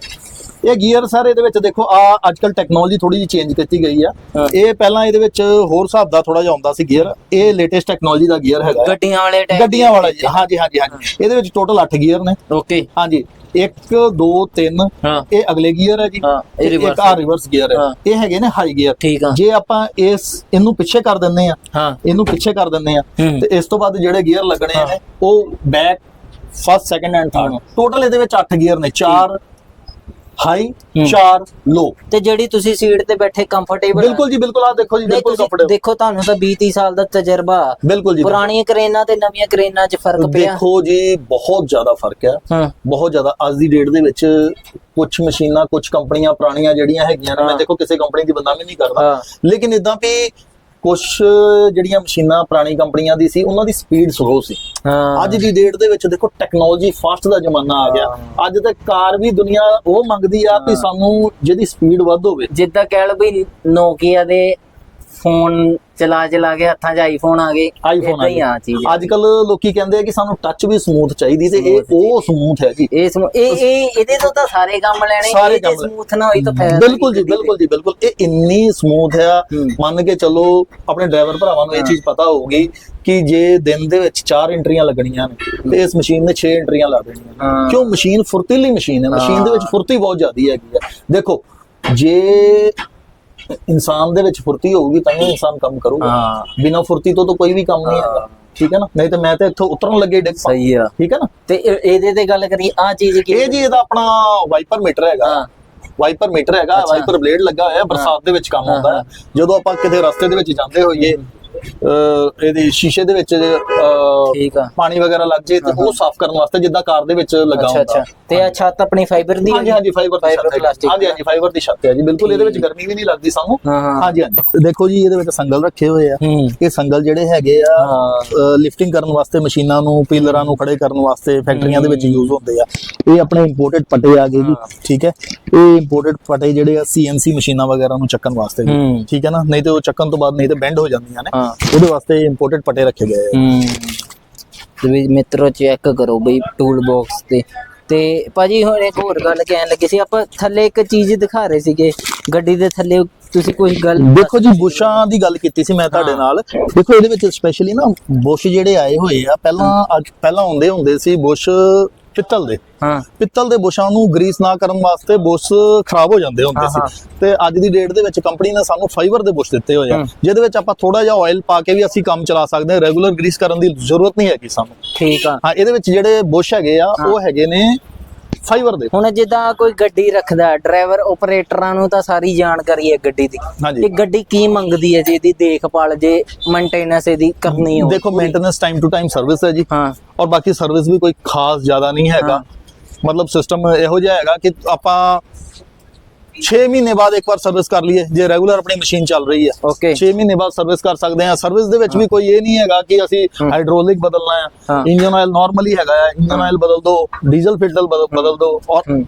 ਇਹ ਗੀਅਰ ਸਰ ਇਹਦੇ ਵਿੱਚ ਦੇਖੋ ਆ ਅੱਜਕੱਲ ਟੈਕਨੋਲੋਜੀ ਥੋੜੀ ਜਿਹੀ ਚੇਂਜ ਕੀਤੀ ਗਈ ਆ। ਇਹ ਪਹਿਲਾਂ ਇਹਦੇ ਵਿੱਚ ਹੋਰ ਹਿਸਾਬ ਦਾ ਥੋੜਾ ਜਿਹਾ ਆਉਂਦਾ ਸੀ ਗੀਅਰ ਇਹ ਲੇਟੈਸਟ ਟੈਕਨੋਲੋਜੀ ਦਾ ਗੀਅਰ ਹੈਗਾ। ਆ। ਗੱਡੀਆਂ ਵਾਲੇ ਟਾਈਪ ਗੱਡੀਆਂ ਵਾਲਾ ਜੀ ਹਾਂਜੀ ਹਾਂਜੀ ਹਾਂਜੀ। ਇਹਦੇ ਵਿੱਚ ਟੋਟਲ 8 ਗੀਅਰ ਨੇ। ਓਕੇ ਹਾਂਜੀ। 1 2 3 ਹਾਂ। ਇਹ ਅਗਲੇ ਗੀਅਰ ਹੈ ਜੀ। ਇਹ ਇੱਕ ਆ ਰਿਵਰਸ ਗੀਅਰ ਹੈ। ਇਹ ਹੈਗੇ ਨੇ ਹਾਈ ਗੀਅਰ ਠੀਕ ਆ। ਜੇ ਆਪਾਂ ਇਸ ਇਹਨੂੰ ਪਿੱਛੇ ਕਰ ਦਿੰਨੇ ਆ ਹਾਂ। ਇਹਨੂੰ ਪਿੱਛੇ ਕਰ ਦਿੰਨੇ ਆ। ਤੇ ਇਸ ਤੋਂ ਬਾਅਦ ਜਿਹੜੇ ਗੀਅਰ ਲੱਗਣੇ ਨੇ ਉਹ back first second and third total ਇਹਦੇ ਵਿੱਚ 8 ਗੀਅਰ ਨੇ। 4 ਹਾਈ। 4 ਲੋ। ਤੇ ਜਿਹੜੀ ਤੁਸੀਂ ਸੀਟ ਤੇ ਬੈਠੇ ਕੰਫਰਟੇਬਲ ਬਿਲਕੁਲ ਜੀ ਬਿਲਕੁਲ। ਆ ਦੇਖੋ ਜੀ ਬਿਲਕੁਲ ਕੰਫਰਟੇਬਲ ਦੇਖੋ ਤੁਹਾਨੂੰ ਤਾਂ 20 30 ਸਾਲ ਦਾ ਤਜਰਬਾ। ਬਿਲਕੁਲ ਜੀ ਪੁਰਾਣੀਆਂ ਕਰੇਨਾਂ ਤੇ ਨਵੀਆਂ ਕਰੇਨਾਂ 'ਚ ਫ਼ਰਕ ਪਿਆ। ਦੇਖੋ ਜੀ ਬਹੁਤ ਜ਼ਿਆਦਾ ਫ਼ਰਕ ਹੈ। ਬਹੁਤ ਜ਼ਿਆਦਾ। ਅੱਜ ਦੀ ਡੇਟ ਦੇ ਵਿੱਚ ਕੁਝ ਮਸ਼ੀਨਾਂ ਕੁਝ ਕੰਪਨੀਆਂ ਪੁਰਾਣੀਆਂ ਜਿਹੜੀਆਂ ਹੈਗੀਆਂ ਨੇ ਮੈਂ। ਦੇਖੋ ਕਿਸੇ ਕੰਪਨੀ ਦੀ ਬਦਨਾਮੀ ਨਹੀਂ ਕਰਦਾ। ਲੇਕਿਨ ਇਦਾਂ ਵੀ ਕੁਝ ਜਿਹੜੀਆਂ ਮਸ਼ੀਨਾਂ ਪੁਰਾਣੀ ਕੰਪਨੀਆਂ ਦੀ ਸੀ ਉਹਨਾਂ ਦੀ ਸਪੀਡ ਸਲੋ ਸੀ। ਹਾਂ। ਅੱਜ ਦੀ ਡੇਟ ਦੇ ਵਿੱਚ ਦੇਖੋ ਟੈਕਨੋਲੋਜੀ ਫਾਸਟ ਦਾ ਜ਼ਮਾਨਾ ਆ ਗਿਆ। ਅੱਜ ਤੇ ਕਾਰ ਵੀ ਦੁਨੀਆ ਉਹ ਮੰਗਦੀ ਆ ਕਿ ਸਾਨੂੰ ਜਿਹਦੀ ਸਪੀਡ ਵੱਧ ਹੋਵੇ। ਜਿੱਦਾਂ ਕਹਿ ਲਓ ਵੀ ਨੋਕੀਆ ਦੇ ਫੋਨ ਚਲਾ ਚਲਾ ਕੇ ਹੱਥਾਂ 'ਚ ਆਈਫੋਨ ਆ ਗਏ। ਆਈਫੋਨ ਏਦਾਂ ਹੀ ਆ ਚੀਜ਼। ਅੱਜ ਕੱਲ ਲੋਕੀ ਕਹਿੰਦੇ ਆ ਕਿ ਸਾਨੂੰ ਟੱਚ ਵੀ ਸਮੂਥ ਚਾਹੀਦੀ ਤੇ ਇਹ ਉਹ ਸਮੂਥ ਹੈ ਜੀ ਇਹ ਸਮੂ- ਇਹ ਇਹ ਇਹਦੇ ਤੋਂ ਤਾਂ ਸਾਰੇ ਕੰਮ ਲੈਣੇ ਸਾਰੇ ਇਹ ਜੇ ਕੰਮ ਲੈ- ਸਮੂਥ ਨਾ ਹੋਈ ਤਾਂ ਫਾਇਦਾ ਬਿਲਕੁਲ ਜੀ ਬਿਲਕੁਲ ਜੀ ਬਿਲਕੁਲ। ਇਹ ਇੰਨੀ ਸਮੂਥ ਆ ਹੂੰ। ਮੰਨ ਕੇ ਚੱਲੋ ਆਪਣੇ ਡਰਾਈਵਰ ਭਰਾਵਾਂ ਨੂੰ ਇਹ ਚੀਜ਼ ਪਤਾ ਹੋਊਗੀ ਕਿ ਜੇ ਦਿਨ ਦੇ ਵਿੱਚ 4 ਐਂਟਰੀਆਂ ਲੱਗਣੀਆਂ ਨੇ ਤੇ ਇਸ ਮਸ਼ੀਨ ਨੇ 6 ਐਂਟਰੀਆਂ ਲਾ ਦੇਣੀਆਂ ਨੇ। ਹਾਂ। ਕਿਉਂ? ਮਸ਼ੀਨ ਫੁਰਤੀਲੀ ਮਸ਼ੀਨ ਹੈ। ਮਸ਼ੀਨ ਦੇ ਵਿੱਚ ਫੁਰਤੀ ਬਹੁਤ ਜ਼ਿਆਦੀ ਹੈਗੀ ਆ। ਦੇਖੋ ਜੇ ਇਨਸਾਨ ਦੇ ਵਿੱਚ ਫੁਰਤੀ ਹੋਊਗੀ ਤਾਂ ਹੀ ਇਨਸਾਨ ਕੰਮ ਕਰੂਗਾ। ਹਾਂ। ਬਿਨਾਂ ਫੁਰਤੀ ਤੋਂ ਤਾਂ ਕੋਈ ਵੀ ਕੰਮ ਨਹੀਂ ਹੈਗਾ। ਠੀਕ ਹੈ ਨਾ? ਨਹੀਂ ਤਾਂ ਮੈਂ ਤਾਂ ਇੱਥੋਂ ਉਤਰਨ ਲੱਗੇ ਡਿੱਗ ਪਾ। ਸਹੀ ਆ। ਠੀਕ ਹੈ ਨਾ? ਤੇ ਇਹ- ਇਹਦੇ ਤੇ ਗੱਲ ਕਰੀ ਆ ਚੀਜ਼ ਕੀ ਇਹ ਜੀ ਇਹਦਾ ਆਪਣਾ ਵਾਈਪਰ ਮੀਟਰ ਹੈਗਾ। ਹਾਂ। ਵਾਈਪਰ ਮੀਟਰ ਹੈਗਾ। ਵਾਈਪਰ ਬਲੇਡ ਲੱਗਾ ਹੋਇਆ ਬਰਸਾਤ ਦੇ ਵਿੱਚ ਕੰਮ ਆਉਂਦਾ। ਹੈ। ਜਦੋਂ ਆਪਾਂ ਕਿਤੇ ਰਸਤੇ ਦੇ ਵਿੱਚ ਜਾਂਦੇ ਹੋਈਏ ਅਹ ਇਹਦੀ ਸ਼ੀਸ਼ੇ ਦੇ ਵਿੱਚ ਅਹ, ਠੀਕ ਆ। ਪਾਣੀ ਵਗੈਰਾ ਲੱਗ ਜੇ ਤੇ ਉਹ ਸਾਫ਼ ਕਰਨ ਵਾਸਤੇ ਜਿੱਦਾਂ ਕਾਰ ਦੇ ਵਿੱਚ ਲੱਗਾ ਅੱਛਾ ਹੁੰਦਾ ਅੱਛਾ। ਤੇ ਆ ਛੱਤ ਆਪਣੀ ਫਾਈਬਰ ਦੀ ਹਾਂਜੀ ਹਾਂਜੀ ਫਾਈਬਰ ਦੀ ਛੱਤ ਹਾਂਜੀ ਹਾਂਜੀ ਫਾਈਬਰ ਦੀ ਛੱਤ ਹੈ ਜੀ। ਬਿਲਕੁਲ ਇਹਦੇ ਵਿੱਚ ਗਰਮੀ ਵੀ ਨਹੀਂ ਲੱਗਦੀ ਸਾਨੂੰ। ਹਾਂ ਹਾਂ। ਹਾਂਜੀ ਹਾਂਜੀ। ਦੇਖੋ ਜੀ ਇਹਦੇ ਵਿੱਚ ਸੰਗਲ ਰੱਖੇ ਹੋਏ ਆ। ਹੂੰ। ਇਹ ਸੰਗਲ ਜਿਹੜੇ ਹੈਗੇ ਆ ਲਿਫਟਿੰਗ ਕਰਨ ਵਾਸਤੇ ਮਸ਼ੀਨਾਂ ਨੂੰ ਪੀਲਰਾਂ ਨੂੰ ਖੜੇ ਕਰਨ ਵਾਸਤੇ ਫੈਕਟਰੀਆਂ ਦੇ ਵਿੱਚ ਯੂਜ਼ ਹੁੰਦੇ ਆ। ਇਹ ਆਪਣੇ ਇੰਪੋਰਟਡ ਪਟੇ ਆ ਗਏ ਜੀ ਠੀਕ ਹੈ? ਇਹ ਇੰਪੋਰਟਡ ਪਟੇ ਜਿਹੜੇ ਆ ਸੀਐਨਸੀ ਮਸ਼ੀਨਾਂ ਵਗੈਰਾ ਨੂੰ ਚੱਕਣ ਵਾਸਤੇ ਠੀਕ ਹੈ ਨਾ? ਨਹੀਂ ਤੇ ਉਹ ਚੱਕਣ ਤੋਂ ਬਾਅਦ ਨਹੀਂ ਤੇ ਬੈਂਡ ਹੋ ਜਾਂਦੀਆਂ ਨੇ। ਉਹਦੇ ਵਾਸਤੇ ਇੰਪੋਰਟਡ ਪਟੇ ਰੱਖੇ ਗਏ ਆ। ਤੇ ਵੀ ਮਿੱਤਰੋ ਚੈੱਕ ਕਰੋ ਬਈ ਟੂਲ ਬਾਕਸ ਤੇ। ਤੇ ਭਾਜੀ ਹੁਣ ਇੱਕ ਹੋਰ ਗੱਲ ਕਹਿਣ ਲੱਗੇ ਸੀ ਆਪਾਂ ਥੱਲੇ ਇੱਕ ਚੀਜ਼ ਦਿਖਾ ਰਹੇ ਸੀਗੇ ਗੱਡੀ ਦੇ ਥੱਲੇ ਤੁਸੀਂ ਕੋਈ ਗੱਲ ਦੇਖੋ ਜੀ ਬੁਸ਼ਾਂ ਦੀ ਗੱਲ ਕੀਤੀ ਸੀ ਮੈਂ ਤੁਹਾਡੇ ਨਾਲ। ਦੇਖੋ ਇਹਦੇ ਵਿੱਚ ਸਪੈਸ਼ਲੀ ਨਾ ਬੁਸ਼ ਜਿਹੜੇ ਆਏ ਹੋਏ ਆ ਪਹਿਲਾਂ ਅੱਜ ਪਹਿਲਾਂ ਹੁੰਦੇ ਹੁੰਦੇ ਸੀ ਬੁਸ਼ ਪਿੱਤਲ ਦੇ। ਹਾਂ। ਪਿੱਤਲ ਦੇ ਬੁਸ਼ਾਂ ਨੂੰ ਗਰੀਸ ਨਾ ਕਰਨ ਵਾਸਤੇ ਬੁਸ਼ ਖਰਾਬ ਹੋ ਜਾਂਦੇ ਹੁੰਦੇ ਸੀ। ਤੇ ਅੱਜ ਦੀ ਡੇਟ ਦੇ ਵਿੱਚ ਕੰਪਨੀ ਨੇ ਸਾਨੂੰ ਫਾਈਬਰ ਦੇ ਬੁਸ਼ ਦਿੱਤੇ ਹੋਏ ਆ। ਜਿਹਦੇ ਵਿੱਚ ਆਪਾਂ ਥੋੜਾ ਜਿਹਾ ਆਇਲ ਪਾ ਕੇ ਵੀ ਅਸੀਂ ਕੰਮ ਚਲਾ ਸਕਦੇ ਹਾਂ। ਰੈਗੂਲਰ ਗਰੀਸ ਕਰਨ ਦੀ ਜ਼ਰੂਰਤ ਨਹੀਂ ਹੈਗੀ ਸਾਨੂੰ। ਠੀਕ ਆ। ਹਾਂ ਇਹਦੇ ਵਿੱਚ ਜਿਹੜੇ ਬੁਸ਼ ਹੈਗੇ ਆ ਉਹ ਹੈਗੇ ਨੇ ਫਾਈਬਰ ਦੇ। ਹੁਣ ਜਿੱਦਾਂ ਕੋਈ ਗੱਡੀ ਰੱਖਦਾ ਡਰਾਈਵਰ ਆਪਰੇਟਰਾਂ ਨੂੰ ਤਾਂ ਸਾਰੀ ਜਾਣਕਾਰੀ ਹੈ ਗੱਡੀ ਦੀ। ਹਾਂਜੀ। ਇਹ ਗੱਡੀ ਕੀ ਮੰਗਦੀ ਹੈ ਜੀ ਇਹਦੀ ਦੇਖਭਾਲ ਜੇ ਮੇਨਟੇਨੈਂਸ ਇਹਦੀ ਕਰਨੀ ਹੋ ਦੇਖੋ maintenance time to time service ਹੈ ਜੀ। ਹਾਂ। ਔਰ ਬਾਕੀ ਸਰਵਿਸ ਵੀ ਕੋਈ ਖਾਸ ਜ਼ਿਆਦਾ ਨਹੀਂ ਹੈਗਾ। ਮਤਲਬ ਸਿਸਟਮ ਇਹੋ ਜਿਹਾ ਹੈਗਾ ਕਿ ਆਪਾਂ 6 ਮਹੀਨੇ ਬਾਅਦ ਇੱਕ ਵਾਰ ਸਰਵਿਸ ਕਰ ਲਈਏ ਜੇ ਰੈਗੂਲਰ ਆਪਣੀ ਮਸ਼ੀਨ ਚੱਲ ਰਹੀ ਹੈ। ਓਕੇ 6 ਮਹੀਨੇ ਬਾਅਦ ਸਰਵਿਸ ਕਰ ਸਕਦੇ ਹਾਂ। ਸਰਵਿਸ ਦੇ ਵਿੱਚ ਵੀ ਕੋਈ ਇਹ ਨਹੀਂ ਹੈਗਾ ਕਿ ਅਸੀਂ ਹਾਈਡ੍ਰੋਲਿਕ ਬਦਲਣਾ ਹਾਂ। ਇੰਜਨ ਆਇਲ ਨਾਰਮਲੀ ਹੈਗਾ ਹੈ। ਇੰਜਨ ਆਇਲ ਬਦਲ ਦੋ ਡੀਜ਼ਲ ਫਿਲਟਰ ਬਦਲ ਦੋ ਔਰ ਹੂੰ।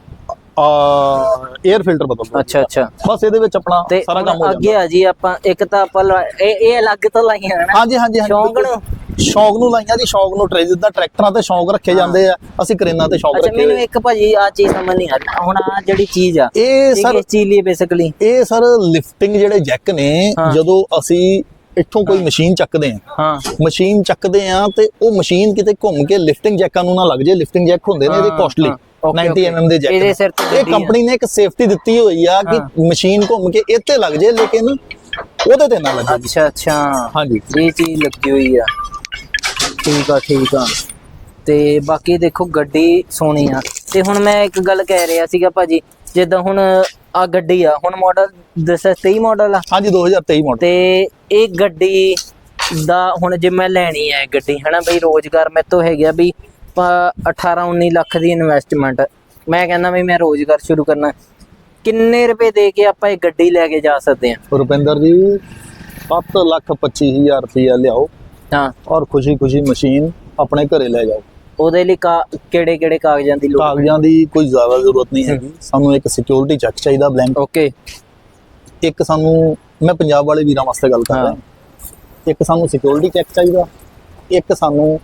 에ਅਰ ਫਿਲਟਰ ਬਦਲ ਦੋ। ਅੱਛਾ ਅੱਛਾ। ਬਸ ਇਹਦੇ ਵਿੱਚ ਆਪਣਾ ਸਾਰਾ ਕੰਮ ਹੋ ਅੱਗੇ ਜਾਂਦਾ। ਆ ਜੀ ਆਪਾਂ ਇੱਕ ਤਾਂ ਆਪਾਂ ਇਹ ਇਹ ਅਲੱਗ ਤੋਂ ਲਾਈਆਂ ਹਨ? ਹਾਂਜੀ ਹਾਂਜੀ ਹਾਂਜੀ ਸ਼ੌਂਕ ਬਿਲਕੁਲ। ਸ਼ੌਂਕ ਨੂੰ ਲਾਈਆਂ ਜੀ ਸ਼ੌਂਕ ਨੂੰ ਟ੍ਰੇਜ ਦਾ ਟਰੈਕਟਰਾਂ ਤੇ ਸ਼ੌਂਕ ਰੱਖੇ ਜਾਂਦੇ ਆ ਅਸੀਂ ਕਰੇਨਾਂ ਤੇ ਸ਼ੌਂਕ ਅੱਛਾ ਰੱਖੇ ਮੈਨੂੰ ਇੱਕ ਭਾਜੀ ਆ ਚੀਜ਼ ਸਮਝ ਨਹੀਂ ਆ ਰਹੀ ਹੁਣ ਆ ਜਿਹੜੀ ਚੀਜ਼ ਆ ਇਹ ਸਰ ਕਿਸ ਚੀਜ਼ ਲਈ ਬੇਸਿਕਲੀ ਇਹ ਸਰ ਲਿਫਟਿੰਗ ਜਿਹੜੇ ਜੈਕ ਨੇ। ਜਦੋਂ ਅਸੀਂ ਇੱਥੋਂ ਕੋਈ ਮਸ਼ੀਨ ਚੱਕਦੇ ਆ ਹਾਂ। ਮਸ਼ੀਨ ਚੱਕਦੇ ਆ ਤੇ ਉਹ ਮਸ਼ੀਨ ਕਿਤੇ ਘੁੰਮ ਕੇ ਲਿਫਟਿੰਗ ਜੈਕਾਂ ਨੂੰ ਨਾ ਲੱਗ ਜੇ ਲਿਫਟਿੰਗ ਜੈਕ ਹੁੰਦੇ ਨੇ ਇਹਦੇ ਕੋਸਟਲੀ ਹਾਂ, okay, 90 okay. mm ਦੇ ਜੈਕ ਇਹਦੇ ਸਿਰ ਤੇ ਇਹ। ਕੰਪਨੀ ਨੇ ਇੱਕ ਸੇਫਟੀ ਦਿੱਤੀ ਹੋਈ ਆ ਕਿ ਮਸ਼ੀਨ ਘੁੰਮ ਕੇ ਇੱਥੇ ਲੱਗ ਜੇ ਲੇਕਿਨ ਉਹਦੇ ਤੇ ਨਾ ਲੱਗੇ। ਅੱਛਾ ਅੱਛਾ। ਹਾਂਜੀ। ਇਹ ਚੀਜ਼ ਲੱਗੀ ਹੋਈ ਆ। ਠੀਕ ਆ ਠੀਕ ਆ। ਤੇ ਬਾਕੀ ਦੇਖੋ ਗੱਡੀ ਸੋਹਣੀ ਆ। ਤੇ ਹੁਣ ਮੈਂ ਇੱਕ ਗੱਲ ਕਹਿ ਰਿਹਾ ਸੀਗਾ ਭਾਜੀ ਜਿੱਦਾਂ ਹੁਣ ਆ ਗੱਡੀ ਆ ਹੁਣ ਮਾਡਲ ਦੱਸਿਆ 23 ਮਾਡਲ ਆ? ਹਾਂਜੀ 2023 ਮਾਡਲ ਤੇ ਇਹ ਗੱਡੀ ਦਾ ਹੁਣ ਜੇ ਮੈਂ ਲੈਣੀ ਹੈ ਗੱਡੀ ਹਨਾ ਬਈ ਰੋਜ਼ਗਾਰ ਮੇਰੇ ਤੋਂ ਹੈਗਾ ਵੀ 18 19 ਲੱਖ ਦੀ ਇਨਵੈਸਟਮੈਂਟ ਮੈਂ ਕਹਿੰਦਾ ਵੀ ਮੈਂ ਰੋਜ਼ਗਾਰ ਸ਼ੁਰੂ ਕਰਨਾ। ਕਿੰਨੇ ਰੁਪਏ ਦੇ ਕੇ ਆਪਾਂ ਇਹ ਗੱਡੀ ਲੈ ਕੇ ਜਾ ਸਕਦੇ ਹਾਂ ਰੁਪਿੰਦਰ ਜੀ 7 ਲੱਖ 25000 ਰੁਪਇਆ ਲਿਆਓ। ਹਾਂ। ਔਰ ਖੁਸ਼ੀ ਖੁਸ਼ੀ ਮਸ਼ੀਨ ਆਪਣੇ ਘਰੇ ਲੈ ਜਾਓ। ਉਹਦੇ ਲਈ ਕਿਹੜੇ ਕਿਹੜੇ ਕਾਗਜ਼ਾਂ ਦੀ ਲੋੜ ਕਾਗਜ਼ਾਂ ਦੀ ਕੋਈ ਜ਼ਿਆਦਾ ਜ਼ਰੂਰਤ ਨਹੀਂ ਹੈਗੀ। ਸਾਨੂੰ ਇੱਕ ਸਿਕਿਉਰਿਟੀ ਚੈੱਕ ਚਾਹੀਦਾ ਬਲੈਂਕ ਓਕੇ। ਇੱਕ ਸਾਨੂੰ ਮੈਂ ਪੰਜਾਬ ਵਾਲੇ ਵੀਰਾਂ ਵਾਸਤੇ ਗੱਲ ਕਰ। ਰਿਹਾ। ਇੱਕ ਸਾਨੂੰ ਸਿਕਿਉਰਿਟੀ ਚੈੱਕ ਚਾਹੀਦਾ। ਇੱਕ ਸਾਨੂੰ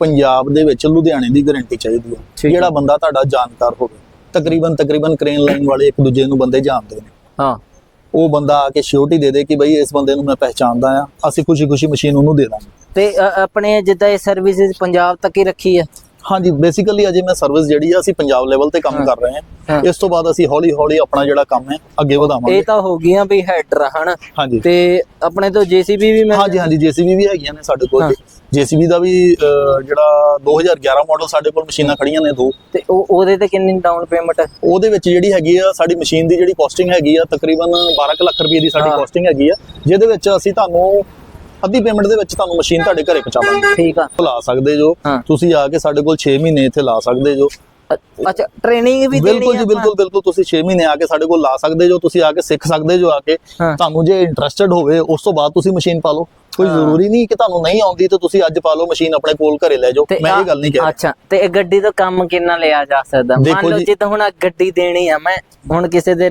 ਪੰਜਾਬ ਦੇ ਵਿੱਚ ਲੁਧਿਆਣੇ ਦੀ ਗਾਰੰਟੀ ਚਾਹੀਦੀ ਹੈ। ਜਿਹੜਾ ਬੰਦਾ ਤੁਹਾਡਾ ਜਾਣਕਾਰ ਹੋਵੇ। ਤਕਰੀਬਨ ਤਕਰੀਬਨ ਕ੍ਰੇਨ ਲਾਈਨ ਵਾਲੇ ਇੱਕ ਦੂਜੇ ਨੂੰ ਬੰਦੇ ਜਾਣਦੇ ਨੇ। ਹਾਂ। ਉਹ ਬੰਦਾ ਆ ਕੇ ਸ਼ਿਓਰਟੀ ਦੇ ਦੇ ਕਿ ਬਈ ਇਸ ਬੰਦੇ ਨੂੰ ਮੈਂ ਪਹਿਚਾਣਦਾ ਆ, ਅਸੀਂ ਖੁਸ਼ੀ ਖੁਸ਼ੀ ਮਸ਼ੀਨ ਉਹਨੂੰ ਦੇ ਦਾਂਗੇ। ਤੇ, ਅ- ਆਪਣੇ ਜਿੱਦਾਂ ਇਹ ਸਰਵਿਸਿਜ਼ ਪੰਜਾਬ ਤੱਕ ਹੀ ਰੱਖੀ ਆ? ਹਾਂਜੀ ਬੇਸਿਕਲੀ ਅਜੇ ਮੈਂ ਸਰਵਿਸ ਜਿਹੜੀ ਆ ਅਸੀਂ ਪੰਜਾਬ ਲੈਵਲ ਤੇ ਕੰਮ। ਕਰ ਰਹੇ ਹਾਂ। ਇਸ ਤੋਂ ਬਾਅਦ ਅਸੀਂ ਹੌਲੀ ਹੌਲੀ ਆਪਣਾ ਜਿਹੜਾ ਕੰਮ ਹੈ ਅੱਗੇ ਵਧਾਵਾਂਗੇ ਇਹ ਤਾਂ ਹੋ ਗਈਆਂ ਵੀ ਹੈਡਰ ਹਨ ਤੇ ਆਪਣੇ ਤੋਂ ਜੀਸੀਬੀ ਵੀ ਮੈਂ ਹਾਂਜੀ ਹਾਂਜੀ ਜੀਸੀਬੀ ਵੀ ਹੈਗੀਆਂ ਨੇ ਸਾਡੇ ਕੋਲ। ਜੀਸੀਬੀ ਦਾ ਵੀ ਜਿਹੜਾ 2011 ਮਾਡਲ ਸਾਡੇ ਕੋਲ ਮਸ਼ੀਨਾਂ ਖੜੀਆਂ ਨੇ ਦੋ ਤੇ ਉਹ ਉਹਦੇ ਤੇ ਕਿੰਨੀ ਡਾਊਨ ਪੇਮੈਂਟ ਉਹਦੇ ਵਿੱਚ ਜਿਹੜੀ ਹੈਗੀ ਆ ਸਾਡੀ ਮਸ਼ੀਨ ਦੀ ਜਿਹੜੀ ਕਾਸਟਿੰਗ ਹੈਗੀ ਆ ਤਕਰੀਬਨ 12 ਕੁ ਲੱਖ ਰੁਪਏ ਦੀ ਸਾਡੀ। ਕਾਸਟਿੰਗ ਹੈਗੀ ਆ ਜਿਹਦੇ ਵਿੱਚ ਅਸੀਂ ਤੁਹਾਨੂੰ ਅੱਧੀ ਪੇਮੈਂਟ ਦੇ ਵਿੱਚ ਤੁਹਾਨੂੰ ਮਸ਼ੀਨ ਤੁਹਾਡੇ ਘਰੇ ਪਹੁੰਚਾਵਾਂਗੇ ਠੀਕ ਆ ਲਾ ਸਕਦੇ ਜੋ ਹਾਂ। ਤੁਸੀਂ ਆ ਕੇ ਸਾਡੇ ਕੋਲ 6 ਮਹੀਨੇ ਇੱਥੇ ਲਾ ਸਕਦੇ ਜੋ ਅ- ਅੱਛਾ ਟ੍ਰੇਨਿੰਗ ਵੀ ਦੇਣੀ ਬਿਲਕੁਲ ਜੀ ਆਪਾਂ? ਬਿਲਕੁਲ ਬਿਲਕੁਲ ਤੁਸੀਂ 6 ਮਹੀਨੇ ਆ ਕੇ ਸਾਡੇ ਕੋਲ ਲਾ ਸਕਦੇ ਜੋ ਤੁਸੀਂ ਆ ਕੇ ਸਿੱਖ ਸਕਦੇ ਜੋ ਆ ਕੇ ਹਾਂ। ਤੁਹਾਨੂੰ ਜੇ ਇੰਟਰਸਟਿਡ ਹੋਵੇ ਉਸ ਤੋਂ ਬਾਅਦ ਤੁਸੀਂ ਮਸ਼ੀਨ ਪਾ ਲਓ ਕੋਈ। ਜ਼ਰੂਰੀ ਨਹੀਂ ਕਿ ਤੁਹਾਨੂੰ ਨਹੀਂ ਆਉਂਦੀ ਤੇ ਤੁਸੀਂ ਅੱਜ ਪਾ ਲਓ ਮਸ਼ੀਨ ਆਪਣੇ ਕੋਲ ਘਰੇ ਲੈ ਜਾਓ। ਮੈਂ ਇਹ ਗੱਲ ਨਹੀਂ ਕਹਿ ਰਿਹਾ। ਅੱਛਾ ਤੇ ਇਹ ਗੱਡੀ ਦਾ ਕੰਮ ਕਿੰਨਾ ਲਿਆ ਜਾ ਸਕਦਾ? ਮੰਨ ਲਓ ਜੀ- ਤਾਂ ਹੁਣ ਗੱਡੀ ਦੇਣੀ ਆ ਮੈਂ ਹੁਣ ਕਿਸੇ ਦੇ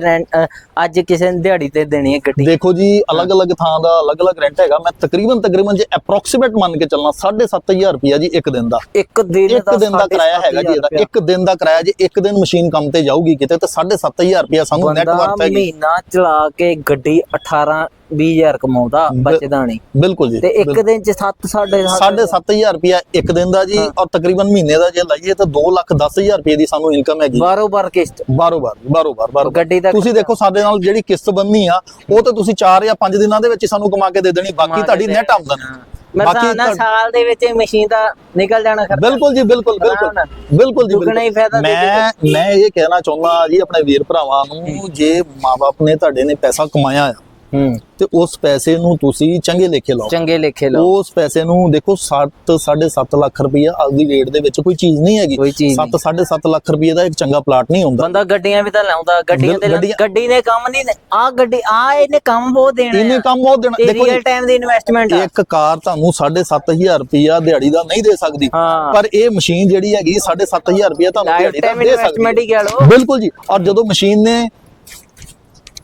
ਅੱਜ ਕਿਸੇ ਨੇ ਦਿਹਾੜੀ ਤੇ ਦੇਣੀ ਹੈ ਗੱਡੀ। ਦੇਖੋ ਜੀ ਅਲੱਗ-ਅਲੱਗ ਥਾਂ ਦਾ ਅਲੱਗ-ਅਲੱਗ ਰੈਂਟ ਹੈਗਾ। ਮੈਂ ਤਕਰੀਬਨ ਤਕਰੀਬਨ ਜੇ ਅਪਰੋਕਸੀਮੇਟ ਮੰਨ ਕੇ ਚੱਲਣਾ 7500 ਰੁਪਿਆ ਜੀ ਇੱਕ ਦਿਨ ਦਾ। ਇੱਕ ਦਿਨ ਇੱਕ ਦਿਨ ਦਾ ਕਿਰਾਇਆ ਹੈਗਾ ਜੀ ਇਹਦਾ। ਇੱਕ ਦਿਨ ਦਾ ਕਿਰਾਇਆ ਜੇ ਇੱਕ ਦਿਨ ਮਸ਼ੀਨ ਕੰਮ ਤੇ ਜਾਊਗੀ ਕਿਤੇ ਤਾਂ 7500 ਰੁਪਿਆ ਸਾਨੂੰ ਨੈਟ ਹੈਗੀ। ਮਹੀਨਾ ਚਲਾ ਕੇ ਗੱਡੀ 18 20000 ਕਮਾਉਂਦਾ ਬਚਦਾ ਨਹੀਂ। ਬਿਲਕੁਲ ਜੀ ਤੇ ਇੱਕ ਦਿਨ ਚ 7 ਸਾਢੇ ਸਾਢੇ 7000 ਰੁਪਿਆ ਇੱਕ ਦਿਨ ਦਾ ਜੀ ਔਰ ਤਕਰੀਬਨ ਮਹੀਨੇ ਦਾ ਜੇ ਲਾਈਏ ਤਾਂ 2 ਲੱਖ 10000 ਰੁਪਏ ਦੀ ਸਾਨੂੰ ਇਨਕਮ ਹੈਗੀ। ਬਾਰੋ ਬਾਰ ਕਿਸ਼ਤ। ਬਾਰੋ ਬਾਰ ਬਾਰੋ ਬਾਰ ਬਾਰੋ ਗੱਡੀ ਦਾ ਤੁਸੀਂ ਦੇਖੋ ਸਾਡੇ ਨਾਲ ਜਿਹੜੀ ਕਿਸ਼ਤ ਬੰਨੀ ਆ ਉਹ ਤਾਂ ਤੁਸੀਂ 4 ਜਾਂ 5 ਦਿਨਾਂ ਦੇ ਵਿੱਚ ਸਾਨੂੰ ਕਮਾ ਕੇ ਦੇ ਦੇਣੀ ਬਾਕੀ ਤੁਹਾਡੀ ਨੈਟ ਆਮਦਨ। ਬਾਕੀ ਨਾ ਸਾਲ ਦੇ ਵਿੱਚ ਮਸ਼ੀਨ ਦਾ ਨਿਕਲ ਜਾਣਾ ਖਰਚਾ। ਬਿਲਕੁਲ ਜੀ ਬਿਲਕੁਲ ਬਿਲਕੁਲ। ਬਿਲਕੁਲ ਜੀ ਹੀ ਬਿਲਕੁਲ। ਫਾਇਦਾ ਮੈਂ ਮੈਂ ਇਹ ਕਹਿਣਾ ਚਾਹੁੰਦਾ ਜੀ ਆਪਣੇ ਵੀਰ ਭਰਾਵਾਂ ਨੂੰ ਜੇ ਮਾਪੇ ਨੇ ਤੁਹਾਡੇ ਨੇ ਪੈਸਾ ਕਮਾਇਆ ਆ ਤੇ ਉਸ ਪੈਸੇ ਨੂੰ ਤੁਸੀਂ ਚੰਗੇ ਲੇਖੇ ਲਾਓ। ਚੰਗੇ ਲਿਖੇ ਲਓ। ਉਸ ਪੈਸੇ ਨੂੰ ਦੇਖੋ 7 7.5 ਲੱਖ ਰੁਪਈਆ ਅੱਜ ਦੀ ਰੇਟ ਦੇ ਵਿੱਚ ਕੋਈ ਚੀਜ਼ ਨਹੀਂ ਹੈਗੀ। ਕੋਈ ਚੀਜ਼ 7 7.5 ਲੱਖ ਰੁਪਈਏ ਦਾ ਇੱਕ ਚੰਗਾ ਪਲਾਟ ਨਹੀਂ ਹੁੰਦਾ। ਬੰਦਾ ਗੱਡੀਆਂ ਵੀ ਤਾਂ ਲਾਉਂਦਾ ਗੱਡੀਆਂ ਤੇ ਗੱਡੀ ਨੇ ਕੰਮ ਨਹੀਂ ਆ ਗੱਡੀ ਆ ਇਹਨੇ ਕੰਮ ਬਹੁਤ ਦੇਣਾ ਇਹਨੇ। ਕੰਮ ਬਹੁਤ ਦੇਣਾ। ਦੇਖੋ ਰੀਅਲ ਟਾਈਮ ਦੀ ਇਨਵੈਸਟਮੈਂਟ ਆ। ਇੱਕ ਕਾਰ ਤੁਹਾਨੂੰ 7.5000 ਰੁਪਈਆ ਦਿਹਾੜੀ ਦਾ ਨਹੀਂ ਦੇ ਸਕਦੀ। ਪਰ ਇਹ ਮਸ਼ੀਨ ਜਿਹੜੀ ਹੈਗੀ 7.5000 ਰੁਪਈਆ ਤੁਹਾਨੂੰ ਦਿਹਾੜੀ ਦਾ ਦੇ ਸਕਦੀ ਹੈ। ਬਿਲਕੁਲ ਜੀ। ਔਰ ਜਦੋਂ ਮਸ਼ੀਨ ਨੇ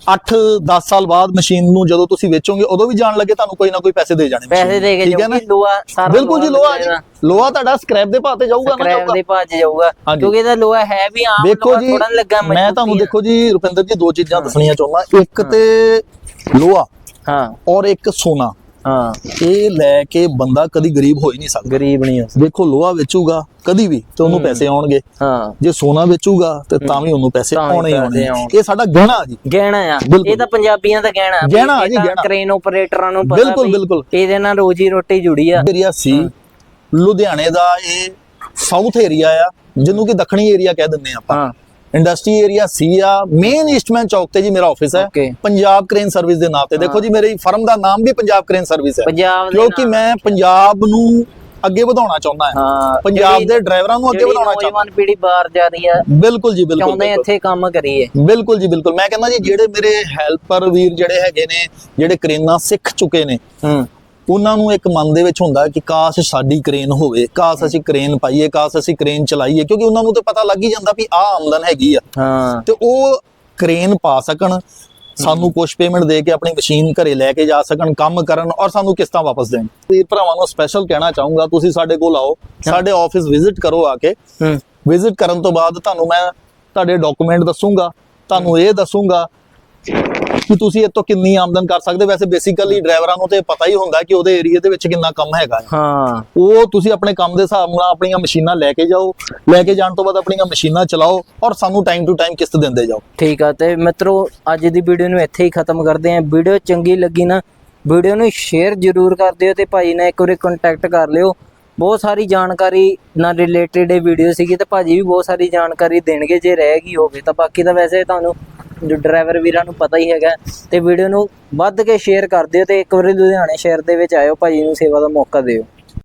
8-10 ਸਾਲ ਬਾਅਦ ਮਸ਼ੀਨ ਨੂੰ ਜਦੋਂ ਤੁਸੀਂ ਵੇਚੋਗੇ ਉਦੋਂ ਵੀ ਜਾਣ ਲੱਗੇ ਤੁਹਾਨੂੰ ਕੋਈ ਨਾ ਕੋਈ ਪੈਸੇ ਦੇ ਜਾਣੇ ਪੈਸੇ ਦੇ ਕੇ ਜਾਊਗੀ ਲੋਹਾ ਸਾਰਾ ਬਿਲਕੁਲ ਜੀ ਲੋਹਾ ਜੀ। ਲੋਹਾ ਤੁਹਾਡਾ ਸਕ੍ਰੈਪ ਦੇ ਭਾਅ ਤੇ ਜਾਊਗਾ ਨਾ ਸਕ੍ਰੈਪ ਜਾਊਗਾ ਦੇ ਭੱਜ ਜਾਊਗਾ ਹਾਂਜੀ। ਕਿਉਂਕਿ ਇਹਦਾ ਲੋਹਾ ਹੈ ਵੀ ਆਮ ਲੋਹਾ ਥੋੜਾ ਲੱਗਾ ਮੈਂ ਤੁਹਾਨੂੰ। ਦੇਖੋ ਜੀ ਰੁਪਿੰਦਰ ਜੀ ਦੋ ਚੀਜ਼ਾਂ ਦੱਸਣੀਆਂ ਚਾਹੁੰਦਾ। ਇੱਕ ਤੇ ਲੋਹਾ ਹਾਂ। ਔਰ ਇੱਕ ਸੋਨਾ। ਹਾਂ। ਇਹ ਲੈ ਕੇ ਬੰਦਾ ਕਦੀ ਗਰੀਬ ਹੋ ਹੀ ਨਹੀਂ ਸਕਦਾ। ਗਰੀਬ ਨਹੀਂ ਹੋ ਦੇਖੋ ਲੋਹਾ ਵੇਚੂਗਾ ਕਦੀ ਵੀ ਤੇ ਉਹਨੂੰ ਪੈਸੇ ਆਉਣਗੇ। ਹਾਂ। ਜੇ ਸੋਨਾ ਵੇਚੂਗਾ ਤੇ ਤਾਂ ਵੀ ਉਹਨੂੰ ਪੈਸੇ ਆਉਣੇ ਹੀ ਆਉਣੇ। ਇਹ ਸਾਡਾ ਗਹਿਣਾ ਜੀ। ਗਹਿਣਾ ਆ। ਇਹ ਤਾਂ ਪੰਜਾਬੀਆਂ ਦਾ ਗਹਿਣਾ। ਆ। ਗਹਿਣਾ ਜੀ, ਗਹਿਣਾ। ਕ੍ਰੇਨ ਆਪਰੇਟਰਾਂ ਨੂੰ ਪਤਾ ਬਿਲਕੁਲ, ਬਿਲਕੁਲ। ਇਹਦੇ ਨਾਲ ਰੋਜੀ ਰੋਟੀ ਜੁੜੀ ਆ। ਏਰੀਆ ਸੀ ਲੁਧਿਆਣੇ ਦਾ ਇਹ ਸਾਊਥ ਏਰੀਆ ਆ ਜਿਹਨੂੰ ਕਿ ਦੱਖਣੀ ਏਰੀਆ ਕਹਿ ਦਿੰਦੇ ਆਪਾਂ। ਹਾਂ। ਇੰਡਸਟਰੀ ਏਰੀਆ ਸੀ ਆ ਮੇਨ ਈਸਟਮੈਨ ਚੌਕ ਤੇ ਜੀ ਮੇਰਾ ਆਫਿਸ ਹੈ. ਪੰਜਾਬ ਕ੍ਰੇਨ ਸਰਵਿਸ ਦੇ ਨਾਂ ਤੇ। ਦੇਖੋ ਜੀ ਮੇਰੀ ਫਰਮ ਦਾ ਨਾਮ ਵੀ ਪੰਜਾਬ ਕ੍ਰੇਨ ਸਰਵਿਸ ਹੈ। ਕਿਉਂਕਿ ਮੈਂ ਪੰਜਾਬ ਨੂੰ ਅੱਗੇ ਵਧਾਉਣਾ ਚਾਹੁੰਦਾ ਹਾਂ। ਹਾਂ ਪੰਜਾਬ ਦੇ ਡਰਾਈਵਰਾਂ ਨੂੰ ਅੱਗੇ ਵਧਾਉਣਾ ਚਾਹੁੰਦਾ। ਨੌਜਵਾਨ ਪੀੜ੍ਹੀ ਬਾਹਰ ਜਾ ਰਹੀ ਆ ਬਿਲਕੁਲ ਜੀ ਬਿਲਕੁਲ ਚਾਹੁੰਦੇ। ਇੱਥੇ ਕੰਮ ਕਰੀਏ। ਬਿਲਕੁਲ ਜੀ ਬਿਲਕੁਲ। ਮੈਂ ਕਹਿੰਦਾ ਜੀ ਜਿਹੜੇ ਮੇਰੇ ਹੈਲਪਰ ਵੀਰ ਜਿਹੜੇ ਹੈਗੇ ਨੇ ਜਿਹੜੇ ਕਰੇਨਾਂ ਸਿੱਖ ਚੁੱਕੇ ਨੇ ਹੂੰ। ਉਹਨਾਂ ਨੂੰ ਇੱਕ ਮਨ ਦੇ ਵਿੱਚ ਹੁੰਦਾ ਕਿ ਕਾਸ਼ ਸਾਡੀ ਕ੍ਰੇਨ ਹੋਵੇ ਕਾਸ਼ ਅਸੀਂ ਕ੍ਰੇਨ ਪਾਈਏ ਕਾਸ਼ ਅਸੀਂ ਕ੍ਰੇਨ ਚਲਾਈਏ ਕਿਉਂਕਿ ਉਹਨਾਂ ਨੂੰ ਤੇ ਪਤਾ ਲੱਗ ਹੀ ਜਾਂਦਾ ਵੀ ਆਹ ਆਮਦਨ ਹੈਗੀ ਆ। ਹਾਂ। ਤੇ ਉਹ ਕ੍ਰੇਨ ਪਾ ਸਕਣ ਸਾਨੂੰ ਕੁਝ ਪੇਮੈਂਟ ਦੇ ਕੇ ਆਪਣੀ ਮਸ਼ੀਨ ਘਰੇ ਲੈ ਕੇ ਜਾ ਸਕਣ ਕੰਮ ਕਰਨ ਔਰ ਸਾਨੂੰ ਕਿਸ਼ਤਾਂ ਵਾਪਸ ਦੇਣ। ਵੀਰ ਭਰਾਵਾਂ ਨੂੰ ਸਪੈਸ਼ਲ ਕਹਿਣਾ ਚਾਹੂੰਗਾ ਤੁਸੀਂ ਸਾਡੇ ਕੋਲ ਆਓ ਸਾਡੇ ਆਫਿਸ ਵਿਜ਼ਿਟ ਕਰੋ ਆ ਕੇ। ਵਿਜ਼ਿਟ ਕਰਨ ਤੋਂ ਬਾਅਦ ਤੁਹਾਨੂੰ ਮੈਂ ਤੁਹਾਡੇ ਡਾਕੂਮੈਂਟ ਦੱਸੂਗਾ ਤੁਹਾਨੂੰ ਇਹ ਦੱਸੂਗਾ ਕਿ ਤੁਸੀਂ ਤੋਂ ਕਿੰਨੀ ਆਮਦਨ ਕਰ ਸਕਦੇ? ਵੈਸੇ ਬੇਸਿਕਲੀ ਡਰਾਈਵਰਾਂ ਨੂੰ ਤੇ ਪਤਾ ਹੀ ਹੁੰਦਾ ਕਿ ਉਹਦੇ ਏਰੀਆ ਦੇ ਵਿੱਚ ਕਿੰਨਾ ਕੰਮ ਹੈਗਾ। ਹਾਂ। ਉਹ ਤੁਸੀਂ ਆਪਣੇ ਕੰਮ ਦੇ ਹਿਸਾਬ ਨਾਲ ਆਪਣੀਆਂ ਮਸ਼ੀਨਾਂ ਲੈ ਕੇ ਜਾਓ ਲੈ ਕੇ ਜਾਣ ਤੋਂ ਬਾਅਦ ਆਪਣੀਆਂ ਮਸ਼ੀਨਾਂ ਚਲਾਓ ਔਰ ਸਾਨੂੰ ਟਾਈਮ ਟੂ ਟਾਈਮ ਕਿਸ਼ਤ ਦਿੰਦੇ ਜਾਓ। ਠੀਕ ਆ ਤੇ ਮਿੱਤਰੋ ਅੱਜ ਦੀ ਵੀਡੀਓ ਨੂੰ ਇੱਥੇ ਹੀ ਖਤਮ ਕਰਦੇ ਆਂ ਵੀਡੀਓ ਚੰਗੀ ਲੱਗੀ ਨਾ ਵੀਡੀਓ ਨੂੰ ਸ਼ੇਅਰ ਜ਼ਰੂਰ ਕਰ ਦਿਓ ਤੇ ਭਾਈ ਨਾਲ ਇੱਕ ਵਾਰੀ ਕੰਟੈਕਟ ਕਰ ਲਿਓ। ਬਹੁਤ ਸਾਰੀ ਜਾਣਕਾਰੀ ਨਾਲ ਰਿਲੇਟਡ ਇਹ ਵੀਡੀਓ ਸੀਗੀ ਤੇ ਭਾਜੀ ਵੀ ਬਹੁਤ ਸਾਰੀ ਜਾਣਕਾਰੀ ਦੇਣਗੇ ਜੇ ਰਹਿ ਗਈ ਹੋਵੇ ਤਾਂ। ਬਾਕੀ ਤਾਂ ਵੈਸੇ ਤੁਹਾਨੂੰ ਜੋ ਡਰਾਈਵਰ ਵੀਰਾਂ ਨੂੰ ਪਤਾ ਹੀ ਹੈਗਾ ਤੇ ਵੀਡੀਓ ਨੂੰ ਵੱਧ ਕੇ ਸ਼ੇਅਰ ਕਰ ਦਿਓ ਤੇ ਇੱਕ ਵਾਰੀ ਲੁਧਿਆਣੇ ਸ਼ਹਿਰ ਦੇ ਵਿੱਚ ਆਇਓ, ਭਾਜੀ ਨੂੰ ਸੇਵਾ ਦਾ ਮੌਕਾ ਦਿਓ।